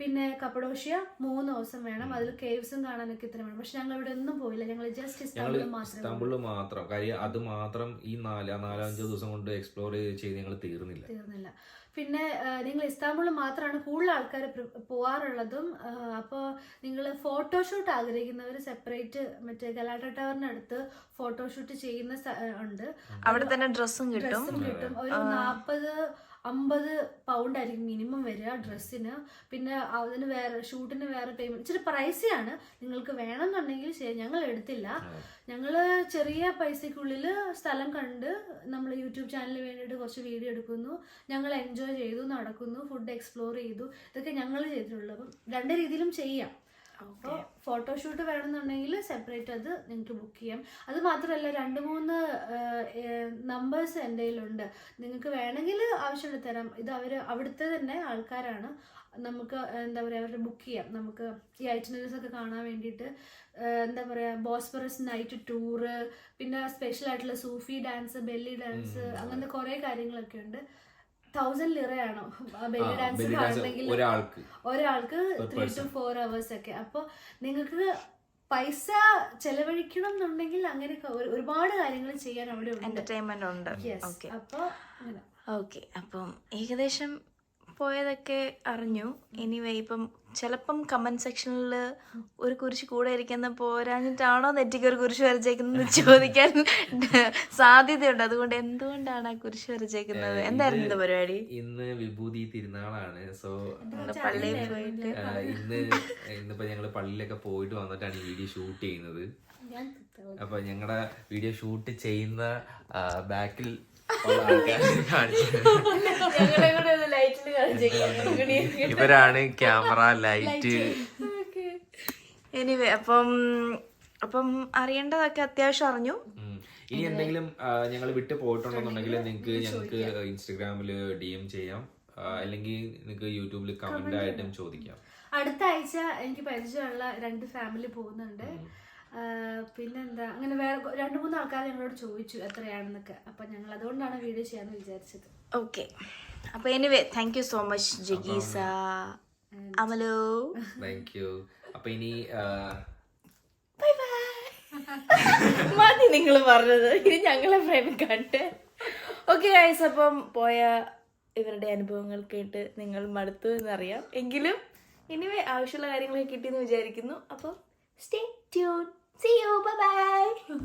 പിന്നെ കപ്പഡോഷ്യ മൂന്ന് ദിവസം വേണം. അതിൽ കേവ്സും കാണാനൊക്കെ ഇത്ര വേണം. പക്ഷെ ഞങ്ങൾ ഇവിടെ ഒന്നും പോയില്ല ഞങ്ങൾ ജസ്റ്റ് ഇസ്താംബുളിൽ മാത്രമേ ഇസ്താംബുളിൽ മാത്രം. കാര്യം അത് മാത്രം ഈ നാല് നാലഞ്ചോ ദിവസം കൊണ്ട് എക്സ്പ്ലോർ ചെയ്ത് ഞങ്ങൾ തീർന്നില്ല. തീർന്നില്ല. പിന്നെ നിങ്ങൾ ഇസ്താംബുളിൽ മാത്രമാണ് കൂടുതൽ ആൾക്കാർ പോവാറുള്ളതും അപ്പോൾ നിങ്ങൾ ഫോട്ടോഷൂട്ട് ആഗ്രഹിക്കുന്നവർ സെപ്പറേറ്റ് മറ്റേ ഗലാട്ട ടവറിനടുത്ത് ഫോട്ടോഷൂട്ട് ചെയ്യുന്ന സ്ഥ- ഉണ്ട്. അവിടെ തന്നെ ഡ്രസ്സും കിട്ടും. ഡ്രസ്സും കിട്ടും. ഒരു നാൽപ്പത് അമ്പത് പൗണ്ട് ആയിരിക്കും മിനിമം വരിക ഡ്രസ്സിന്. പിന്നെ അതിന് വേറെ ഷൂട്ടിന് വേറെ പേയ്മെന്റ് ഇച്ചിരി പ്രൈസിയാണ് നിങ്ങൾക്ക് വേണമെന്നുണ്ടെങ്കിൽ ശരി ഞങ്ങൾ എടുത്തില്ല. ഞങ്ങൾ ചെറിയ പൈസക്കുള്ളിൽ സ്ഥലം കണ്ട് നമ്മൾ യൂട്യൂബ് ചാനലിന് വേണ്ടിയിട്ട് കുറച്ച് വീഡിയോ എടുക്കുന്നു. ഞങ്ങൾ എൻജോയ് ചെയ്തു നടക്കുന്നു ഫുഡ് എക്സ്പ്ലോർ ചെയ്തു. ഇതൊക്കെ ഞങ്ങൾ ചെയ്തിട്ടുള്ളൂ. അപ്പം രണ്ട് രീതിയിലും ചെയ്യാം. അപ്പോൾ ഫോട്ടോഷൂട്ട് വേണമെന്നുണ്ടെങ്കിൽ സെപ്പറേറ്റ് അത് നിങ്ങൾക്ക് ബുക്ക് ചെയ്യാം. അത് മാത്രമല്ല രണ്ട് മൂന്ന് നമ്പേഴ്സ് എന്റെ കയ്യിലുണ്ട്. നിങ്ങൾക്ക് വേണമെങ്കിൽ ആവശ്യമുള്ള തരാം ഇത് അവർ അവിടുത്തെ തന്നെ ആൾക്കാരാണ്. നമുക്ക് എന്താ പറയുക അവരുടെ ബുക്ക് ചെയ്യാം. നമുക്ക് ഈ ഐറ്റനറീസ് ഒക്കെ കാണാൻ വേണ്ടിയിട്ട് എന്താ പറയുക ബോസ്ഫറസ് നൈറ്റ് ടൂറ് പിന്നെ സ്പെഷ്യൽ ആയിട്ടുള്ള സൂഫി ഡാൻസ് ബെല്ലി ഡാൻസ് അങ്ങനത്തെ കുറേ കാര്യങ്ങളൊക്കെ ഉണ്ട്. തൗസൻഡ് ലിറയാണോ ബെല്ലി ഡാൻസ് കാണണമെങ്കിൽ ഒരാൾക്ക്. ഒരാൾക്ക് ത്രീ ടു. ഫോർ അവേഴ്സ് ഒക്കെ. അപ്പോൾ നിങ്ങൾക്ക് പൈസ ചെലവഴിക്കണം എന്നുണ്ടെങ്കിൽ അങ്ങനെ ക- ഒരു- ഒരുപാട് കാര്യങ്ങൾ ചെയ്യാൻ അവിടെ എന്റർടൈൻമെന്റ് ഉണ്ട്. അപ്പൊ ഓക്കെ അപ്പോൾ അങ്ങനെ. ഓക്കെ അപ്പം ഏകദേശം പോയതൊക്കെ അറിഞ്ഞു. എനിവേ ഇപ്പം ചിലപ്പം കമന്റ് സെക്ഷനിൽ ഒരു കുരിശ് കൂടെ ഇരിക്കുന്ന പോരാഞ്ഞിട്ടാണോ നെറ്റിക്ക് ഒരു കുരിശ് വരച്ചേക്കുന്നത് ചോദിക്കാൻ സാധ്യതയുണ്ട്. അതുകൊണ്ട് എന്തുകൊണ്ടാണ് ആ കുരിശ് വരച്ചേക്കുന്നത്? എന്തായിരുന്നു പരിപാടി? ഇന്ന് വിഭൂതി തിരുനാളാണ്. സോ പള്ളിയിൽ പോയിട്ട്? ഇന്ന് ഇന്നിപ്പോ ഞങ്ങൾ പള്ളിയിലൊക്കെ പോയിട്ട് വന്നിട്ടാണ് വീഡിയോ ഷൂട്ട് ചെയ്യുന്നത്. അപ്പൊ ഞങ്ങളുടെ വീഡിയോ ഷൂട്ട് ചെയ്യുന്ന ബാക്കിൽ ഇവരാണ് ക്യാമറ ലൈറ്റ് എനിവേ അപ്പം അപ്പം അറിയേണ്ടതൊക്കെ അത്യാവശ്യം അറിഞ്ഞു. ഇനി എന്തെങ്കിലും ഞങ്ങൾ വിട്ട് പോയിട്ടുണ്ടെന്നുണ്ടെങ്കിൽ നിങ്ങൾക്ക് ഞങ്ങൾക്ക് ഇൻസ്റ്റഗ്രാമിൽ ഡി എം ചെയ്യാം. അല്ലെങ്കിൽ നിങ്ങൾക്ക് യൂട്യൂബിൽ കമന്റ് ആയിട്ടും ചോദിക്കാം. അടുത്ത ആഴ്ച എനിക്ക് പരിചയമുള്ള രണ്ട് ഫാമിലി പോകുന്നുണ്ട്. പിന്നെന്താ? അങ്ങനെ വേറെ രണ്ടു മൂന്ന് ആൾക്കാർ ഞങ്ങളോട് ചോദിച്ചു എത്രയാണെന്നൊക്കെ. അപ്പൊ ഞങ്ങൾ അതുകൊണ്ടാണ് വീഡിയോ ചെയ്യാന്ന് വിചാരിച്ചത്. ഓക്കെ. അപ്പൊ anyway thank you so much ജഗീസ. അമലോ. താങ്ക് യു അപ്പൊ ഇനി ബൈ മതി നിങ്ങൾ പറഞ്ഞത്. ഇനി ഞങ്ങളെ ഫ്രണ്ട് കണ്ട് ഓക്കെ ഗൈസ് അപ്പം പോയ ഇവരുടെ അനുഭവങ്ങൾ കേട്ട് നിങ്ങൾ മടുത്തു എന്നറിയാം. എങ്കിലും ഇനിവേ ആവശ്യമുള്ള കാര്യങ്ങളൊക്കെ കിട്ടിയെന്ന് വിചാരിക്കുന്നു. അപ്പം stay tune see you bye bye